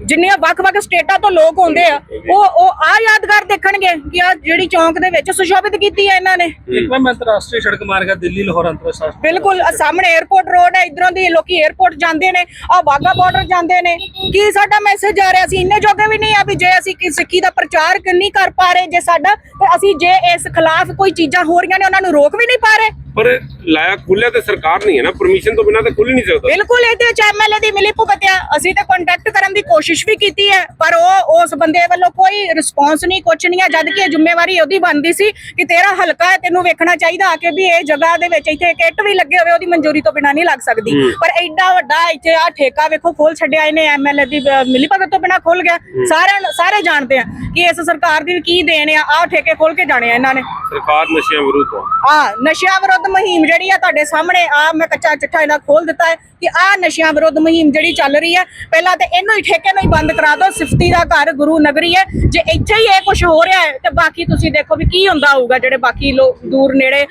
ਜਿੰਨੀਆਂ ਵੱਖ-ਵੱਖ ਸਟੇਟਾਂ ਤੋਂ ਲੋਕ ਆਉਂਦੇ ਆ ਉਹ ਉਹ ਆ ਯਾਦਗਾਰ ਦੇਖਣਗੇ ਕਿ ਆ ਜਿਹੜੀ ਚੌਂਕ ਦੇ ਵਿੱਚ ਸੁਸ਼ੋਭਿਤ ਕੀਤੀ ਹੈ ਇਹਨਾਂ ਨੇ। ਇੱਕ ਮੈਂ ਅੰਤਰਰਾਸ਼ਟਰੀ ਸੜਕ ਮਾਰਗ ਹੈ ਦਿੱਲੀ ਲਾਹੌਰ ਅੰਤਰਰਾਸ਼ਟਰੀ ਬਿਲਕੁਲ ਸਾਹਮਣੇ 에어ਪੋਰਟ ਰੋਡ ਹੈ ਇਧਰੋਂ ਦੀ ਲੋਕੀ 에어ਪੋਰਟ ਜਾਂਦੇ ਨੇ ਆ ਵਾਗਾ ਬਾਰਡਰ ਜਾਂਦੇ ਨੇ। ਕੀ ਸਾਡਾ ਮੈਸੇਜ ਆ ਰਿਹਾ? ਸੀ ਇੰਨੇ ਜੋਗੇ ਵੀ ਨਹੀਂ ਆ ਵੀ ਜੇ ਅਸੀਂ ਕਿ ਸਿੱਖੀ ਦਾ ਪ੍ਰਚਾਰ ਨਹੀਂ ਕਰ ਪਾ ਰਹੇ ਜੇ ਸਾਡਾ ਤੇ ਅਸੀਂ ਜੇ ਇਸ ਖਿਲਾਫ ਕੋਈ ਚੀਜ਼ਾਂ ਹੋ ਰਹੀਆਂ ਨੇ ਉਹਨਾਂ ਨੂੰ ਰੋਕ ਵੀ ਨਹੀਂ ਪਾ ਰਹੇ। ਪਰ ਲਾਇਆ ਖੁੱਲਿਆ ਤੇ ਸਰਕਾਰ ਨਹੀਂ ਹੈ ਨਾ ਪਰਮਿਸ਼ਨ ਤੋਂ ਬਿਨਾਂ ਤਾਂ ਖੁੱਲ ਹੀ ਨਹੀਂ ਸਕਦਾ। ਬਿਲਕੁਲ ਇਹ ਤੇ ਐਮਐਲਏ ਦੀ ਮਿਲੀ ਭੁਗਤ ਆ ਅਸੀਂ ਤੇ ਕੰਟੈਕਟ ਕਰਨ ਦੀ ਕੋਸ਼ਿਸ਼ ਵੀ ਕੀਤੀ ਹੈ ਪਰ ਉਹ ਉਸ ਬੰਦੇ ਵੱਲੋਂ ਕੋਈ ਰਿਸਪੌਂਸ ਨਹੀਂ ਕੁਛ ਨਹੀਂ ਆ ਜਦ ਕਿ ਇਹ ਜ਼ਿੰਮੇਵਾਰੀ ਉਹਦੀ ਬਣਦੀ ਸੀ ਕਿ ਤੇਰਾ ਹਲਕਾ ਹੈ ਤੈਨੂੰ ਵੇਖਣਾ ਚਾਹੀਦਾ ਆ ਕੇ ਵੀ ਇਹ ਜਗ੍ਹਾ ਦੇ ਵਿੱਚ ਇੱਥੇ ਇੱਕ ਇੱਟ ਵੀ ਲੱਗੇ ਹੋਵੇ ਉਹਦੀ ਮਨਜ਼ੂਰੀ ਤੋਂ ਬਿਨਾਂ ਨਹੀਂ ਲੱਗ ਸਕਦੀ। ਪਰ ਐਡਾ ਵੱਡਾ ਇੱਥੇ ਆ ਠੇਕਾ ਵੇਖੋ ਖੋਲ ਛੱਡਿਆ ਇਹਨੇ ਐਮਐਲਏ ਦੀ ਮਿਲੀ ਭਗਤ ਤੋਂ ਬਿਨਾਂ ਖੋਲ ਗਿਆ। ਸਾਰੇ ਸਾਰੇ ਜਾਣਦੇ ਆ ਕਿ ਇਸ ਸਰਕਾਰ ਦੀ ਕੀ ਦੇਣ ਆ ਆ ਠੇਕੇ ਖੋਲ ਕੇ ਜਾਣੇ ਆ ਇਹਨਾਂ ਨੇ। ਸਰਕਾਰ ਨਸ਼ਿਆਂ ਵਿਰੁੱਧ ਹੈ ਆ ਨਸ਼ਿਆਂ ਵਿਰੁੱਧ ਮੁਹਿੰਮ ਜਿਹੜੀ ਆ ਤੁਹਾਡੇ ਸਾਹਮਣੇ ਆ, ਮੈਂ ਕੱਚਾ ਚਿੱਠਾ ਇਹਨਾਂ ਖੋਲ ਦਿੱਤਾ ਹੈ ਕਿ ਆ ਨਸ਼ਿਆਂ ਵਿਰੁੱਧ ਮੁਹਿੰਮ ਜਿਹੜੀ ਚੱਲ ਰਹੀ ਹੈ, ਪਹਿਲਾਂ ਤੇ ਇਹਨੂੰ ਹੀ ਠੇਕੇ ਨੂੰ ਹੀ ਬੰਦ ਕਰਾ ਦਿਓ, ਸਿਫਤੀ ਦਾ ਘਰ ਗੁਰੂ ਨਗਰੀ ਹੈ। ਜੇ ਇੱਥੇ ਹੀ ਇਹ ਕੁਝ ਹੋ ਰਿਹਾ ਹੈ, ਤੇ ਬਾਕੀ ਤੁਸੀਂ ਦੇਖੋ ਵੀ ਕੀ ਹੁੰਦਾ ਹੋਊਗਾ, ਜਿਹੜੇ ਬਾਕੀ ਲੋਕ ਦੂਰ ਨੇੜੇ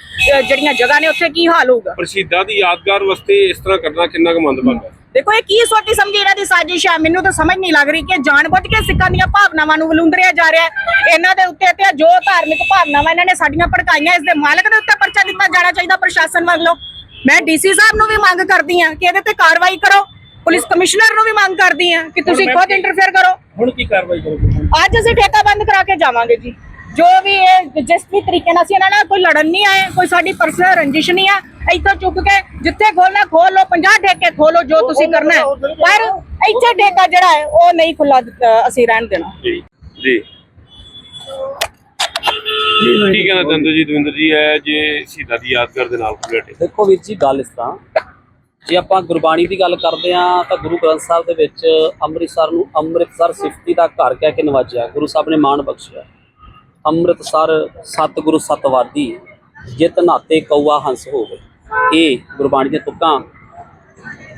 ਜਿਹੜੀਆਂ ਜਗ੍ਹਾ ਨੇ, ਉੱਥੇ ਕੀ ਹਾਲ ਹੋਊਗਾ? ਪਰ ਦੀ ਯਾਦਗਾਰ ਵਾਸਤੇ ਇਸ ਤਰ੍ਹਾਂ ਕਰਨਾ ਕਿੰਨਾ ਕੁ ਮੰਦਭਾਗਾ? ਹੈ ਦੇਖੋ ਇਹ ਕੀ ਸੋਚੀ ਸਮਝੀ ਇਹਨਾਂ ਦੀ ਸਾਜ਼ਿਸ਼ ਹੈ ਮੈਨੂੰ ਤਾਂ ਸਮਝ ਨਹੀਂ ਲੱਗ ਰਹੀ ਕਿ ਜਾਣਬੁੱਝ ਕੇ ਸਿੱਖਾਂ ਦੀਆਂ ਭਾਵਨਾਵਾਂ ਨੂੰ ਵਲੂੰਦਰਿਆ ਜਾ ਰਿਹਾ ਹੈ। ਇਹਨਾਂ ਦੇ ਉੱਤੇ ਤੇ ਜੋ ਧਾਰਮਿਕ ਭਾਵਨਾਵਾਂ ਇਹਨਾਂ ਨੇ ਸਾਡੀਆਂ ਭੜਕਾਈਆਂ ਇਸ ਦੇ ਮਾਲਕ ਦੇ ਉੱਤੇ ਪਰਚਾ ਦਿੱਤਾ ਜਾਣਾ ਚਾਹੀਦਾ ਪ੍ਰਸ਼ਾਸਨ ਵੱਲੋਂ। ਮੈਂ ਡੀਸੀ ਸਾਹਿਬ ਨੂੰ ਵੀ ਮੰਗ ਕਰਦੀ ਹਾਂ ਕਿ ਇਹਦੇ ਤੇ ਕਾਰਵਾਈ ਕਰੋ। ਪੁਲਿਸ ਕਮਿਸ਼ਨਰ ਨੂੰ ਵੀ ਮੰਗ ਕਰਦੀ ਹਾਂ ਕਿ ਤੁਸੀਂ ਖੁਦ ਇੰਟਰਫੇਅਰ ਕਰੋ। ਹੁਣ ਕੀ ਕਾਰਵਾਈ ਕਰੋਗੇ? ਅੱਜ ਅਸੀਂ ਠੇਕਾ ਬੰਦ ਕਰਾ ਕੇ ਜਾਵਾਂਗੇ ਜੀ। ਜੋ ਵੀ ਇਹ ਜਿਸ ਵੀ ਤਰੀਕੇ ਨਾਲ ਅਸੀਂ ਇਹਨਾਂ ਨਾਲ ਕੋਈ ਲੜਨ ਨਹੀਂ ਆਏ ਕੋਈ ਸਾਡੀ ਪਰਸਨਲ ਰੰਜਿਸ਼ ਨਹੀਂ ਆ ਇੱਥੋਂ ਚੁੱਕ ਕੇ ਜਿੱਥੇ ਖੋਲਣਾ ਖੋਲ ਲਓ 50 ਠੇਕੇ ਖੋਲੋ ਜੋ ਤੁਸੀਂ ਕਰਨਾ ਹੈ। ਪਰ ਇੱਥੇ ਠੇਕਾ ਜਿਹੜਾ ਹੈ ਉਹ ਨਹੀਂ ਖੁੱਲਾ ਅਸੀਂ ਰਹਿਣ ਦੇਣਾ। ਜੀ ਜੀ। ਕੀ ਕਹਿਣਾ ਚਾਹੁੰਦੇ ਹੋ ਜੀ ਦਵਿੰਦਰ ਜੀ? ਹੈ ਜੇ ਸ਼ਹੀਦਾਂ ਦੀ ਯਾਦਗਾਰ ਦੇ ਨਾਲ ਠੇਕਾ। ਦੇਖੋ ਵੀਰ ਜੀ ਗੱਲ ਇਸ ਤਰ੍ਹਾਂ ਜੇ ਆਪਾਂ ਗੁਰਬਾਣੀ ਦੀ ਗੱਲ ਕਰਦੇ ਆ ਤਾਂ ਗੁਰੂ ਗ੍ਰੰਥ ਸਾਹਿਬ ਦੇ ਵਿੱਚ ਅੰਮ੍ਰਿਤਸਰ ਨੂੰ ਅੰਮ੍ਰਿਤਸਰ ਸਿਫਤੀ ਦਾ ਘਰ ਕਹਿ ਕੇ ਨਵਾਜਿਆ ਗੁਰੂ ਸਾਹਿਬ ਨੇ ਮਾਣ ਬਖਸ਼ਿਆ ਅੰਮ੍ਰਿਤਸਰ ਸਤਿਗੁਰੂ ਸਤਵਾਦੀ ਜਿਤ ਨਾਤੇ ਕੌਆ ਹੰਸ ਹੋਵੇ। ਇਹ ਗੁਰਬਾਣੀ ਦੀਆਂ ਤੁਕਾਂ।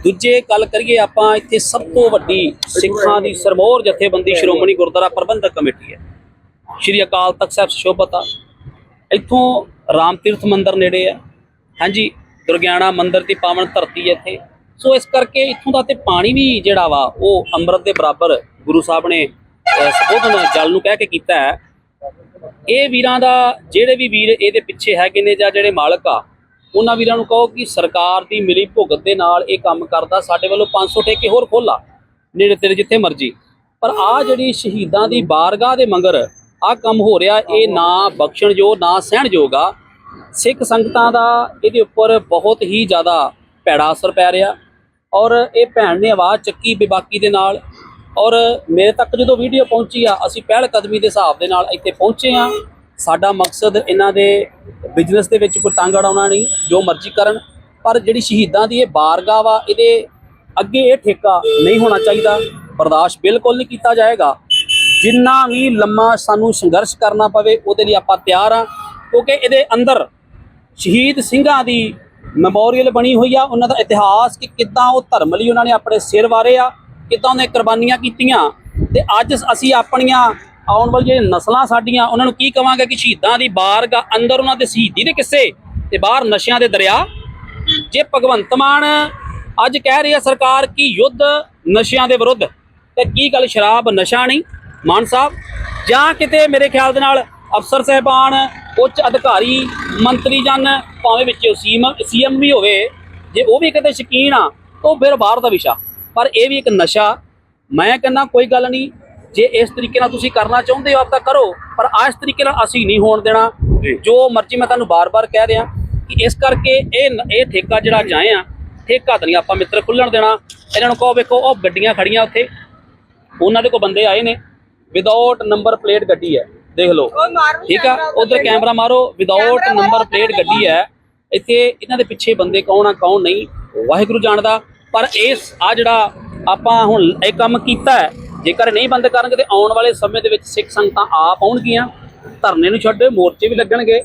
ਦੂਜੇ ਗੱਲ ਕਰੀਏ ਆਪਾਂ ਇੱਥੇ ਸਭ ਤੋਂ ਵੱਡੀ ਸਿੱਖਾਂ ਦੀ ਸਰਮੌਰ ਜਥੇਬੰਦੀ ਸ਼੍ਰੋਮਣੀ ਗੁਰਦੁਆਰਾ ਪ੍ਰਬੰਧਕ ਕਮੇਟੀ ਹੈ। ਸ਼੍ਰੀ ਅਕਾਲ ਤਖਤ ਸਾਹਿਬ ਸੁਸ਼ੋਭਤ ਆ। ਇੱਥੋਂ ਰਾਮ ਤੀਰਥ ਮੰਦਿਰ ਨੇੜੇ ਆ। ਹਾਂਜੀ ਦੁਰਗਿਆਣਾ ਮੰਦਿਰ ਦੀ ਪਾਵਨ ਧਰਤੀ ਹੈ ਇੱਥੇ। ਸੋ ਇਸ ਕਰਕੇ ਇੱਥੋਂ ਦਾ ਤੇ ਪਾਣੀ ਵੀ ਜਿਹੜਾ ਵਾ ਉਹ ਅੰਮ੍ਰਿਤ ਦੇ ਬਰਾਬਰ ਗੁਰੂ ਸਾਹਿਬ ਨੇ ਅਹ, ਸੰਬੋਧਨ ਜਲ ਨੂੰ ਕਹਿ ਕੇ ਕੀਤਾ ਹੈ। ਇਹ ਵੀਰਾਂ ਦਾ ਜਿਹੜੇ ਵੀ ਵੀਰ ਇਹਦੇ ਪਿੱਛੇ ਹੈਗੇ ਨੇ ਜਾਂ ਜਿਹੜੇ ਮਾਲਕ ਆ ਉਹਨਾਂ ਵੀਰਾਂ ਨੂੰ ਕਹੋ ਕਿ ਸਰਕਾਰ ਦੀ ਮਿਲੀ ਭੁਗਤ ਦੇ ਨਾਲ ਇਹ ਕੰਮ ਕਰਦਾ, ਸਾਡੇ ਵੱਲੋਂ 500 ਠੇਕੇ ਹੋਰ ਖੋਲਾ ਨੇੜੇ ਤੇੜੇ ਜਿੱਥੇ ਮਰਜ਼ੀ। ਪਰ ਆ ਜਿਹੜੀ ਸ਼ਹੀਦਾਂ ਦੀ ਬਾਰਗਾਹ ਦੇ ਮੰਗਰ, ਆ ਕੰਮ ਹੋ ਰਿਹਾ, ਇਹ ਨਾ ਬਖਸ਼ਣਯੋਗ, ਨਾ ਸਹਿਣਯੋਗ ਆ। ਸਿੱਖ ਸੰਗਤਾਂ ਦਾ ਇਹਦੇ ਉੱਪਰ ਬਹੁਤ ਹੀ ਜ਼ਿਆਦਾ ਭੈੜਾ ਅਸਰ ਪੈ ਰਿਹਾ। ਔਰ ਇਹ ਭੈਣ ਨੇ ਆਵਾਜ਼ ਚੱਕੀ ਬੇਬਾਕੀ ਦੇ ਨਾਲ। ਔਰ ਮੇਰੇ ਤੱਕ ਜਦੋਂ ਵੀਡੀਓ ਪਹੁੰਚੀ ਆ, ਅਸੀਂ ਪਹਿਲ ਕਦਮੀ ਦੇ ਹਿਸਾਬ ਦੇ ਨਾਲ ਇੱਥੇ ਪਹੁੰਚੇ ਆ ਸਾਡਾ ਮਕਸਦ ਇਹਨਾਂ ਦੇ ਬਿਜ਼ਨਸ ਦੇ ਵਿੱਚ ਕੋਈ ਟੰਗ ਅੜਾਉਣਾ ਨਹੀਂ, ਜੋ ਮਰਜ਼ੀ ਕਰਨ, ਪਰ ਜਿਹੜੀ ਸ਼ਹੀਦਾਂ ਦੀ ਇਹ ਬਾਰਗਾਹ ਵਾ, ਇਹਦੇ ਅੱਗੇ ਇਹ ਠੇਕਾ ਨਹੀਂ ਹੋਣਾ ਚਾਹੀਦਾ, ਬਰਦਾਸ਼ਤ ਬਿਲਕੁਲ ਨਹੀਂ ਕੀਤਾ ਜਾਏਗਾ। ਜਿੰਨਾ ਵੀ ਲੰਮਾ ਸਾਨੂੰ ਸੰਘਰਸ਼ ਕਰਨਾ ਪਵੇ, ਉਹਦੇ ਲਈ ਆਪਾਂ ਤਿਆਰ ਆ, ਕਿਉਂਕਿ ਇਹਦੇ ਅੰਦਰ ਸ਼ਹੀਦ ਸਿੰਘਾਂ ਦੀ ਮੈਮੋਰੀਅਲ ਬਣੀ ਹੋਈ ਆ, ਉਹਨਾਂ ਦਾ ਇਤਿਹਾਸ ਕਿ ਕਿੱਦਾਂ ਉਹ ਧਰਮ ਲਈ ਉਹਨਾਂ ਨੇ ਆਪਣੇ ਸਿਰ ਵਾਰੇ ਆ, ਕਿੱਦਾਂ ਉਹਨੇ ਕੁਰਬਾਨੀਆਂ ਕੀਤੀਆਂ। ਤੇ ਅੱਜ ਅਸੀਂ ਆਪਣੀਆਂ ਆਉਣ ਵਾਲੀ ਜਿਹੜੀਆਂ ਨਸਲਾਂ ਸਾਡੀਆਂ, ਉਹਨਾਂ ਨੂੰ ਕੀ ਕਵਾਂਗੇ ਕਿ ਸ਼ਹੀਦਾਂ ਦੀ ਬਾਰਗਾਹ ਅੰਦਰ ਉਹਨਾਂ ਦੇ ਸ਼ਹੀਦੀ ਦੇ ਕਿੱਸੇ ਤੇ ਬਾਹਰ ਨਸ਼ਿਆਂ ਦੇ ਦਰਿਆ। ਜੇ ਭਗਵੰਤ ਮਾਨ ਅੱਜ ਕਹਿ ਰਹੀ ਹੈ ਸਰਕਾਰ ਕਿ ਯੁੱਧ ਨਸ਼ਿਆਂ ਦੇ ਵਿਰੁੱਧ, ਤੇ ਕੀ ਗੱਲ ਸ਼ਰਾਬ ਨਸ਼ਾ ਨਹੀਂ? ਮਾਨ ਸਾਹਿਬ, ਜਾਂ ਕਿਤੇ ਮੇਰੇ ਖਿਆਲ ਦੇ ਨਾਲ ਅਫਸਰ ਸਹਿਬਾਨ, ਉੱਚ ਅਧਿਕਾਰੀ, ਮੰਤਰੀ ਜਨ, ਭਾਵੇਂ ਵਿੱਚ ਸੀਐਮ ਸੀਐਮ ਵੀ ਹੋਵੇ, ਜੇ ਉਹ ਵੀ ਕਿਤੇ ਸ਼ਕੀਨ ਆ, ਤਾਂ ਉਹ ਫਿਰ ਬਾਹਰ ਦਾ ਵਿਸ਼ਾ। ਪਰ ਇਹ ਵੀ ਇੱਕ ਨਸ਼ਾ। ਮੈਂ ਕਹਿੰਦਾ ਕੋਈ ਗੱਲ ਨਹੀਂ ਜੇ ਇਸ ਤਰੀਕੇ ਨਾਲ ਤੁਸੀਂ ਕਰਨਾ ਚਾਹੁੰਦੇ ਹੋ ਆਪ ਤਾਂ ਕਰੋ ਪਰ ਆ ਇਸ ਤਰੀਕੇ ਨਾਲ ਅਸੀਂ ਨਹੀਂ ਹੋਣ ਦੇਣਾ। ਜੀ। ਮਰਜ਼ੀ ਮੈਂ ਤੁਹਾਨੂੰ ਬਾਰ-ਬਾਰ ਕਹਿ ਰਿਹਾ ਕਿ ਇਸ ਕਰਕੇ ਇਹ ਇਹ ਠੇਕਾ ਜਿਹੜਾ ਜਾਏ ਆ ਠੇਕਾ ਤਾਂ ਨਹੀਂ ਆਪਾਂ ਮਿੱਤਰ ਖੁੱਲਣ ਦੇਣਾ। ਇਹਨਾਂ ਨੂੰ ਕਹੋ ਵੇਖੋ ਉਹ ਗੱਡੀਆਂ ਖੜੀਆਂ ਉੱਥੇ। ਉਹਨਾਂ ਦੇ ਕੋਲ ਬੰਦੇ ਆਏ ਨੇ। ਵਿਦਆਊਟ ਨੰਬਰ ਪਲੇਟ ਗੱਡੀ ਹੈ ਦੇਖ ਲਓ। ਠੀਕ ਆ? ਉਧਰ ਕੈਮਰਾ ਮਾਰੋ। ਵਿਦਆਊਟ ਨੰਬਰ ਪਲੇਟ ਗੱਡੀ ਹੈ। ਇੱਥੇ ਇਹਨਾਂ ਦੇ ਪਿੱਛੇ ਬੰਦੇ ਕੌਣ ਆ ਕੌਣ ਨਹੀਂ ਵਾਹਿਗੁਰੂ ਜਾਣਦਾ। ਪਰ ਇਸ ਆ ਜਿਹੜਾ ਆਪਾਂ ਹੁਣ ਇਹ ਕੰਮ ਕੀਤਾ ਹੈ ਜੇਕਰ ਨਹੀਂ ਬੰਦ ਕਰਨਗੇ ਤੇ ਆਉਣ ਵਾਲੇ ਸਮੇਂ ਦੇ ਵਿੱਚ ਸਿੱਖ ਸੰਗਤਾਂ ਆਪ ਆਉਣਗੀਆਂ ਧਰਨੇ ਨੂੰ ਛੱਡ ਮੋਰਚੇ ਵੀ ਲੱਗਣਗੇ।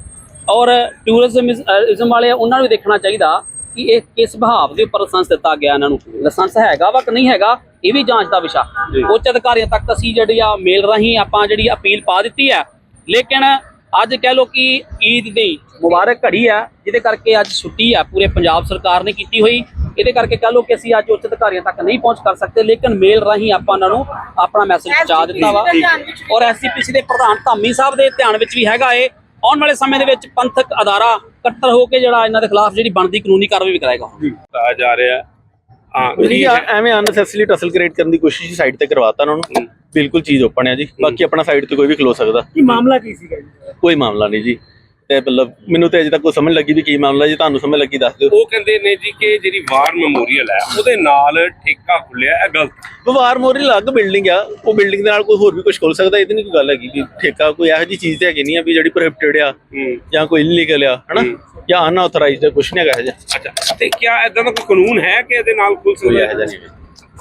ਔਰ ਟੂਰਿਜ਼ਮ ਇਜ਼ਮ ਵਾਲੇ ਉਹਨਾਂ ਨੂੰ ਵੀ ਦੇਖਣਾ ਚਾਹੀਦਾ ਕਿ ਇਹ ਕਿਸ ਭਾਵ ਦੇ ਉੱਪਰ ਲਾਇਸੈਂਸ ਦਿੱਤਾ ਗਿਆ ਇਹਨਾਂ ਨੂੰ। ਲਾਇਸੈਂਸ ਹੈਗਾ ਵਾ ਕਿ ਨਹੀਂ ਹੈਗਾ ਇਹ ਵੀ ਜਾਂਚ ਦਾ ਵਿਸ਼ਾ। ਉੱਚ ਅਧਿਕਾਰੀਆਂ ਤੱਕ ਅਸੀਂ ਜਿਹੜੀ ਆ ਮੇਲ ਰਾਹੀਂ ਆਪਾਂ ਜਿਹੜੀ ਅਪੀਲ ਪਾ ਦਿੱਤੀ ਹੈ। ਲੇਕਿਨ ਅੱਜ ਕਹਿ ਲੋ ਕਿ ਈਦ ਦੀ ਮੁਬਾਰਕ ਘੜੀ ਆ ਜਿਹਦੇ ਕਰਕੇ ਅੱਜ ਛੁੱਟੀ ਆ ਪੂਰੇ ਪੰਜਾਬ ਸਰਕਾਰ ਨੇ ਕੀਤੀ ਹੋਈ। ਇਹਦੇ ਕਰਕੇ ਕਹਿ ਲੋ ਕਿ ਅਸੀਂ ਅੱਜ ਉੱਚ ਅਧਿਕਾਰੀਆਂ ਤੱਕ ਨਹੀਂ ਪਹੁੰਚ ਕਰ ਸਕਦੇ ਲੇਕਿਨ ਮੇਲ ਰਾਹੀਂ ਆਪਾਂ ਉਹਨਾਂ ਨੂੰ ਆਪਣਾ ਮੈਸੇਜ ਪਹੁੰਚਾ ਦਿੱਤਾ ਵਾ। ਔਰ ਐਸਜੀਪੀਸੀ ਦੇ ਪ੍ਰਧਾਨ ਧਾਮੀ ਸਾਹਿਬ ਦੇ ਧਿਆਨ ਵਿੱਚ ਵੀ ਹੈਗਾ ਏ ਆਉਣ ਵਾਲੇ ਸਮੇਂ ਦੇ ਵਿੱਚ ਪੰਥਕ ਅਦਾਰਾ ਇਕੱਤਰ ਹੋ ਕੇ ਜਿਹੜਾ ਇਹਨਾਂ ਦੇ ਖਿਲਾਫ ਜਿਹੜੀ ਬਣਦੀ ਕਾਨੂੰਨੀ ਕਾਰਵਾਈ ਵੀ ਕਰਾਏਗਾ। ਆ ਜਾ ਰਿਹਾ। ਹਾਂ ਜੀ ਐਵੇਂ ਅਨਸੈਸਰੀ ਟਸਲ ਕ੍ਰੀਏਟ ਕਰਨ ਦੀ ਕੋਸ਼ਿਸ਼ ਸਾਈਡ ਤੇ ਕਰਵਾਤਾ ਉਹਨਾਂ। ਨੂੰ ਬਿਲਕੁਲ ਚੀਜ਼ ਓਪਨ ਹੈ ਜੀ। ਬਾਕੀ ਆਪਣਾ ਸਾਈਡ ਤੇ ਕੋਈ ਵੀ ਖਲੋ ਸਕਦਾ। ਕੀ ਮਾਮਲਾ ਕੀ ਸੀਗਾ ਜੀ? ਕੋਈ ਮਾਮਲਾ ਨਹੀਂ ਜੀ। ਤੇ ਮਤਲਬ ਮੈਨੂੰ ਤੇ ਅਜੇ ਤੱਕ ਕੋਈ ਸਮਝ ਲੱਗੀ ਵੀ ਕੀ ਮਾਮਲਾ ਜੀ ਤੁਹਾਨੂੰ ਸਮਝ ਲੱਗੀ ਦੱਸ ਦਿਓ। ਉਹ ਕਹਿੰਦੇ ਨੇ ਜੀ ਕਿ ਜਿਹੜੀ ਵਾਰ ਮੈਮੋਰੀਅਲ ਹੈ ਉਹਦੇ ਨਾਲ ਠੇਕਾ ਖੁੱਲਿਆ ਇਹ ਗਲਤ। ਵਵਾਰ ਮੋਰੀ ਅਲੱਗ ਬਿਲਡਿੰਗ ਆ ਉਹ ਬਿਲਡਿੰਗ ਦੇ ਨਾਲ ਕੋਈ ਹੋਰ ਵੀ ਕੁਝ ਖੋਲ ਸਕਦਾ ਇਹ ਤਾਂ ਨਹੀਂ ਕੋਈ ਗੱਲ ਹੈਗੀ ਕਿ ਠੇਕਾ ਕੋਈ ਇਹੋ ਜੀ ਚੀਜ਼ ਤੇ ਹੈਗੀ ਨਹੀਂ ਆ ਵੀ ਜਿਹੜੀ ਪ੍ਰੋਹਿਬਿਟਡ ਆ ਹੂੰ। ਜਾਂ ਕੋਈ ਇਲੀਗਲ ਆ ਹਨਾ? ਜਾਂ ਅਨਆਥੋਰਾਈਜ਼ਡ ਕੁਝ ਨਹੀਂ ਹੈਗਾ ਇਹੋ ਜਿਹਾ। ਅੱਛਾ ਤੇ ਕੀ ਇਦਾਂ ਦਾ ਕੋਈ ਕਾਨੂੰਨ ਹੈ ਕਿ ਇਹਦੇ ਨਾਲ ਖੁੱਲ ਕੋਈ ਸਕਦਾ ਜਿਹਾ ਨਹੀਂ।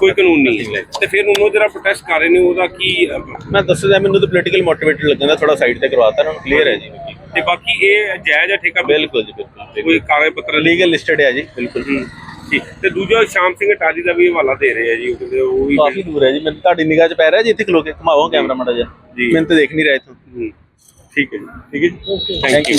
ਕੋਈ ਕਾਨੂੰਨ ਨਹੀਂ ਹੈ। ਤੇ ਫਿਰ ਉਹਨੂੰ ਜਿਹੜਾ ਪ੍ਰੋਟੈਸਟ ਕਰ ਰਹੇ ਨੇ ਉਹਦਾ ਕੀ ਮੈਂ ਦੱਸਦਾ ਮੈਨੂੰ ਤਾਂ ਪੋਲੀਟੀਕਲ ਮੋਟੀਵੇਟਡ ਲੱਗਦਾ ਥੋੜਾ ਸਾਈਡ ਤੇ ਕਰਵਾਤਾ ਨੂੰ ਕਲੀਅਰ ਹੈ ਜੀ। ਤੇ ਬਾਕੀ ਇਹ ਜਾਇਜ਼ ਹੈ ਠੇਕਾ ਬਿਲਕੁਲ ਜੀ ਬਿਲਕੁਲ ਕੋਈ ਕਾਗਜ਼ ਪੱਤਰ ਲੀਗਲ ਲਿਸਟਡ ਹੈ ਜੀ ਬਿਲਕੁਲ। ਠੀਕ ਤੇ ਦੂਜਾ ਸ਼ਾਮ ਸਿੰਘ ਅਟਾਲੀ ਦਾ ਵੀ ਹਵਾਲਾ ਦੇ ਰਹੇ ਆ ਜੀ ਉਹ ਕਹਿੰਦੇ ਉਹ ਵੀ ਕਾਫੀ ਦੂਰ ਹੈ ਜੀ ਮੈਨੂੰ ਤੁਹਾਡੀ ਨਿਗਾਹ 'ਚ ਪੈ ਰਿਹਾ ਜੀ ਇੱਥੇ ਖਲੋ ਕੇ। ਘੁਮਾਓ ਕੈਮਰਾ ਮਾੜਾ ਜੀ। ਮੈਨੂੰ ਤਾਂ ਦੇਖ ਨਹੀਂ ਰਿਹਾ ਇੱਥੋਂ। ਠੀਕ ਹੈ ਜੀ ਠੀਕ ਹੈ ਜੀ। Thank you